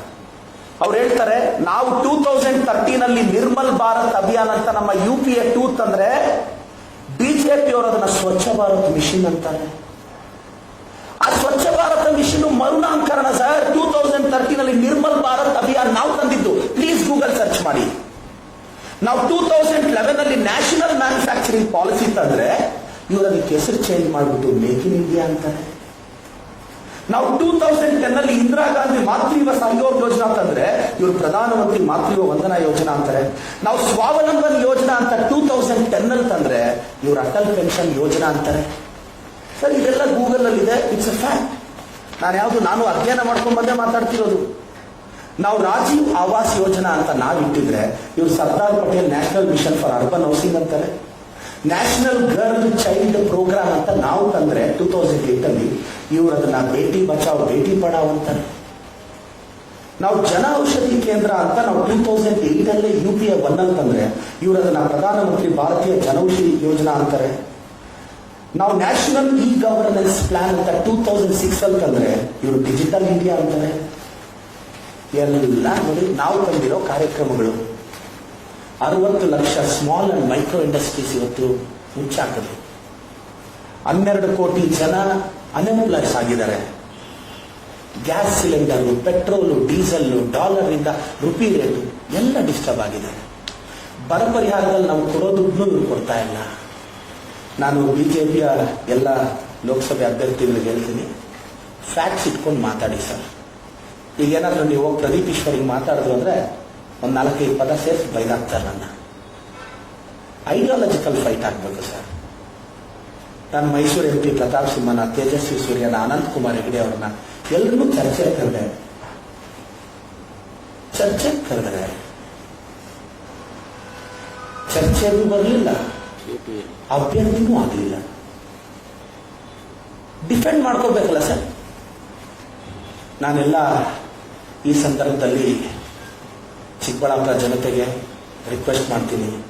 ಅವ್ರು ಹೇಳ್ತಾರೆ, ನಾವು ಟೂ ತೌಸಂಡ್ ತರ್ಟೀನ್ ಅಲ್ಲಿ ನಿರ್ಮಲ್ ಭಾರತ್ ಅಭಿಯಾನ ಅಂತ ನಮ್ಮ ಯು ಪಿ ಎ ಟೂತ್ ಅಂದ್ರೆ ಬಿಜೆಪಿ ಅವರು ಅದನ್ನ ಸ್ವಚ್ಛ ಭಾರತ್ ಮಿಷನ್ ಅಂತಾರೆ. ಮಿಷನ್ ಮರುನಾಮಕರಣ ಸರ್ ಟೂ ತೌಸಂಡ್ ತರ್ಟೀನ್ ಅಲ್ಲಿ ನಿರ್ಮಲ್ ಭಾರತ್ ಅಭಿಯಾನ್ ನಾವು ತಂದಿದ್ದು. ಪ್ಲೀಸ್ ಗೂಗಲ್ ಸರ್ಚ್ ಮಾಡಿ. ನಾವು ಟೂ ತೌಸಂಡ್ ಲೆವೆನ್ ಅಲ್ಲಿ ನ್ಯಾಷನಲ್ ಮ್ಯಾನುಫ್ಯಾಕ್ಚರಿಂಗ್ ಪಾಲಿಸಿ ತಂದ್ರೆ ಇವರು ಅದಕ್ಕೆ ಹೆಸರು ಚೇಂಜ್ ಮಾಡಿಬಿಟ್ಟು ಮೇಕ್ ಇನ್ ಇಂಡಿಯಾ ಅಂತಾರೆ ನಾವು ಟೂ ತೌಸಂಡ್ ಟೆನ್ ಅಲ್ಲಿ ಇಂದಿರಾ ಗಾಂಧಿ ಮಾತೃವ ಸಂಯೋಗ ಯೋಜನಾ ಅಂತಂದ್ರೆ ಇವರು ಪ್ರಧಾನಮಂತ್ರಿ ಮಾತೃವ ವಂದನಾ ಯೋಜನಾ ಅಂತಾರೆ. ನಾವು ಸ್ವಾವಲಂಬನ್ ಯೋಜನಾ ಅಂತ ಟೂ ತೌಸಂಡ್ ಟೆನ್ ಅಲ್ಲಿ ತಂದ್ರೆ, ಇವರು ಅಟಲ್ ಪೆನ್ಷನ್ ಯೋಜನಾ ಅಂತಾರೆ. ಸರ್, ಇದೆಲ್ಲ ಗೂಗಲ್ ಅಲ್ಲಿ ಇದೆ ಇಟ್ಸ್ ಅ ಫ್ಯಾಕ್ಟ್ ನಾನು ಯಾವುದು ನಾನು ಅಧ್ಯಯನ ಮಾಡ್ಕೊಂಡು ಬಂದೇ ಮಾತಾಡ್ತಿರೋದು. ನಾವು ರಾಜೀವ್ ಆವಾಸ್ ಯೋಜನಾ ಅಂತ ನಾವು ಇಟ್ಟಿದ್ರೆ ಇವರು Sardar Patel national mission for urban housing ಅಂತಾರೆ. ನ್ಯಾಷನಲ್ ಗರ್ಲ್ ಚೈಲ್ಡ್ ಪ್ರೋಗ್ರಾಮ್ ಅಂತ ನಾವು ತಂದ್ರೆ ಟೂ ತೌಸಂಡ್ ಏಟ್ ಅಲ್ಲಿ ಇವರು ಅದನ್ನ ಬೇಟಿ ಬಚಾವ್, ಬೇಟಿ ಪಡಾವ್ ಅಂತಾರೆ. ನಾವು ಜನ ಔಷಧಿ ಕೇಂದ್ರ ಅಂತ ನಾವು ಟೂ ತೌಸಂಡ್ ಏಟ್ ಅಲ್ಲೇ ಯು ಪಿ ಎ ಒನ್ ಅಂತಂದ್ರೆ ಇವರು ಅದನ್ನ ಪ್ರಧಾನಮಂತ್ರಿ ಭಾರತೀಯ ಜನೌಷಧಿ ಯೋಜನಾ ಅಂತಾರೆ. ನಾವು ನ್ಯಾಷನಲ್ ಇ ಗವರ್ನೆನ್ಸ್ ಪ್ಲಾನ್ ಅಂತ ಟೂ ತೌಸಂಡ್ ಸಿಕ್ಸ್ ಅಂತಂದ್ರೆ ಇವರು ಡಿಜಿಟಲ್ ಇಂಡಿಯಾ ಅಂತಾರೆ. ಎಲ್ಲ ನೋಡಿ ನಾವು ತಂದಿರೋ ಕಾರ್ಯಕ್ರಮಗಳು. ಅರವತ್ತು lakh small and micro industries ಇವತ್ತು ಮುಚ್ಚಾಕಿದ್ರು ಹನ್ನೆರಡು ಕೋಟಿ ಜನ ಅನ್ಎಂಪ್ಲಾಯ್ಸ್ ಆಗಿದ್ದಾರೆ. Gas cylinder, petrol, diesel dollar ಇಂದ ರುಪಿ ರೇಟು ಎಲ್ಲ ಡಿಸ್ಟರ್ಬ್ ಆಗಿದೆ. ಬರ ಪರಿಹಾರದಲ್ಲಿ ನಾವು ಕೊಡೋ ದುಡ್ಡು ಕೊಡ್ತಾ ಇಲ್ಲ. ನಾನು ಬಿಜೆಪಿಯ ಎಲ್ಲ ಲೋಕಸಭೆ ಅಭ್ಯರ್ಥಿಗಳಿಗೆ ಹೇಳ್ತೀನಿ. ಫ್ಯಾಕ್ಟ್ಸ್ ಇಟ್ಕೊಂಡು ಮಾತಾಡಿ ಸರ್. ಈಗ ಏನಾದರೂ ನೀವು ಪ್ರದೀಪ್ ಈಶ್ವರಿಗೆ ಮಾತಾಡಿದ್ರು ಅಂದರೆ ಒಂದು ನಾಲ್ಕೈದು ಪದ ಸೇರಿಸಿ ಬೈದಾಗ್ತಾರೆ ನನ್ನ. ಐಡಿಯಾಲಜಿಕಲ್ ಫೈಟ್ ಆಗಬೇಕು ಸರ್. ನಾನು ಮೈಸೂರು ಎಂ ಪಿ ಪ್ರತಾಪ್ ಸಿಂಹನ ತೇಜಸ್ವಿ ಸೂರ್ಯನ ಅನಂತ್ ಕುಮಾರ್ ಹೆಗಡೆ ಅವ್ರನ್ನ ಎಲ್ರಿಗೂ ಚರ್ಚೆ ಕರೆದೆ. ಚರ್ಚೆ ಕರೆದರೆ ಚರ್ಚೆಗೂ ಬರಲಿಲ್ಲ. ಅಭ್ಯರ್ಥಿನೂ ಆಗಲಿಲ್ಲ. ಡಿಫೆಂಡ್ ಮಾಡ್ಕೋಬೇಕಲ್ಲ ಸರ್? ನಾನೆಲ್ಲ ಈ ಸಂದರ್ಭದಲ್ಲಿ ಚಿಕ್ಕಬಳ್ಳಾಪುರ ಜನತೆಗೆ ರಿಕ್ವೆಸ್ಟ್ ಮಾಡ್ತೀನಿ.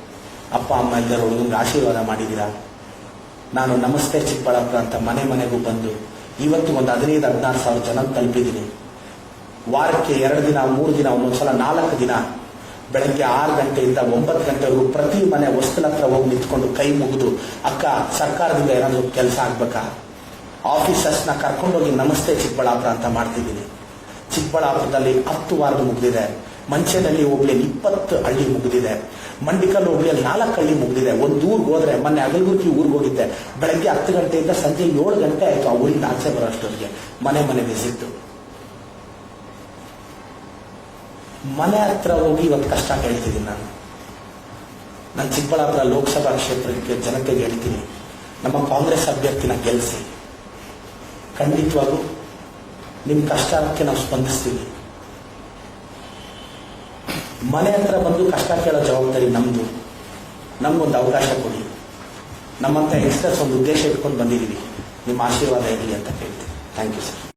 ಅಪ್ಪ, ಅಮ್ಮ ಎಲ್ಲರೂ ನಿಮ್ಗೆ ಆಶೀರ್ವಾದ ಮಾಡಿದ್ದೀರಾ? ನಾನು ನಮಸ್ತೆ ಚಿಕ್ಕಬಳ್ಳಾಪುರ ಅಂತ ಮನೆ ಮನೆಗೂ ಬಂದು ಇವತ್ತು ಒಂದು ಹದಿನೈದು, ಹದಿನಾರು ಸಾವಿರ ಜನ ತಲುಪಿದ್ದೀನಿ. ವಾರಕ್ಕೆ ಎರಡು ದಿನ, ಮೂರು ದಿನ, ಒಂದೊಂದ್ಸಲ ನಾಲ್ಕು ದಿನ ಬೆಳಗ್ಗೆ ಆರು ಗಂಟೆಯಿಂದ ಒಂಬತ್ತು ಗಂಟೆವರೆಗೂ ಪ್ರತಿ ಮನೆ ವಸ್ತುನ ಹತ್ರ ಹೋಗಿ ನಿಂತ್ಕೊಂಡು ಕೈ ಮುಗಿದು, ಅಕ್ಕ, ಸರ್ಕಾರದಿಂದ ಏನಾದರೂ ಕೆಲಸ ಆಗ್ಬೇಕಾ? ಆಫೀಸರ್ಸ್ನ ಕರ್ಕೊಂಡೋಗಿ ನಮಸ್ತೆ ಚಿಕ್ಕಬಳ್ಳಾಪುರ ಅಂತ ಮಾಡ್ತಿದ್ದೀನಿ. ಚಿಕ್ಕಬಳ್ಳಾಪುರದಲ್ಲಿ ಹತ್ತು ವಾರ್ಡ್ ಮುಗಿದಿದೆ. ಮಂಚದಲ್ಲಿ ಹೋಗ್ಲಿ ಇಪ್ಪತ್ತು ಹಳ್ಳಿ ಮುಗಿದಿದೆ. ಮಂಡಿಕಲ್ ಹೋಗ್ಲಿ ನಾಲ್ಕು ಹಳ್ಳಿ ಮುಗಿದಿದೆ. ಒಂದು ಊರಿಗೆ ಹೋದ್ರೆ ಮೊನ್ನೆ ಅಗಲಗುರ್ಕಿ ಊರಿಗೆ ಹೋಗಿದ್ದೆ. ಬೆಳಗ್ಗೆ ಹತ್ತು ಗಂಟೆಯಿಂದ ಸಂಜೆ ಏಳು ಗಂಟೆ ಆಯಿತು ಆ ಊರಿಂದ ಆಚೆ ಬರೋಷ್ಟೊತ್ತಿಗೆ. ಮನೆ ಮನೆ ವಿಸಿಟ್ಟು ಮನೆ ಹತ್ರ ಹೋಗಿ ಇವತ್ತು ಕಷ್ಟ ಹೇಳ್ತಿದ್ದೀನಿ ನಾನು. ನಾನು ಚಿಕ್ಕಬಳ್ಳಾಪುರ ಲೋಕಸಭಾ ಕ್ಷೇತ್ರಕ್ಕೆ ಜನತೆಗೆ ಹೇಳ್ತೀನಿ, ನಮ್ಮ ಕಾಂಗ್ರೆಸ್ ಅಭ್ಯರ್ಥಿನ ಗೆಲ್ಲಿಸಿ. ಖಂಡಿತವಾಗೂ ನಿಮ್ಮ ಕಷ್ಟಕ್ಕೆ ನಾವು ಸ್ಪಂದಿಸ್ತೀವಿ. ಮನೆ ಹತ್ರ ಬಂದು ಕಷ್ಟ ಕೇಳೋ ಜವಾಬ್ದಾರಿ ನಮ್ಮದು ನಮಗೊಂದು ಅವಕಾಶ ಕೊಡಿ. ನಮ್ಮಂತ ಯಂಗ್ಸ್ಟರ್ಸ್ ಒಂದು ಉದ್ದೇಶ ಇಟ್ಕೊಂಡು ಬಂದಿದ್ದೀವಿ. ನಿಮ್ಮ ಆಶೀರ್ವಾದ ಇರಲಿ ಅಂತ ಕೇಳ್ತೀನಿ. Thank you sir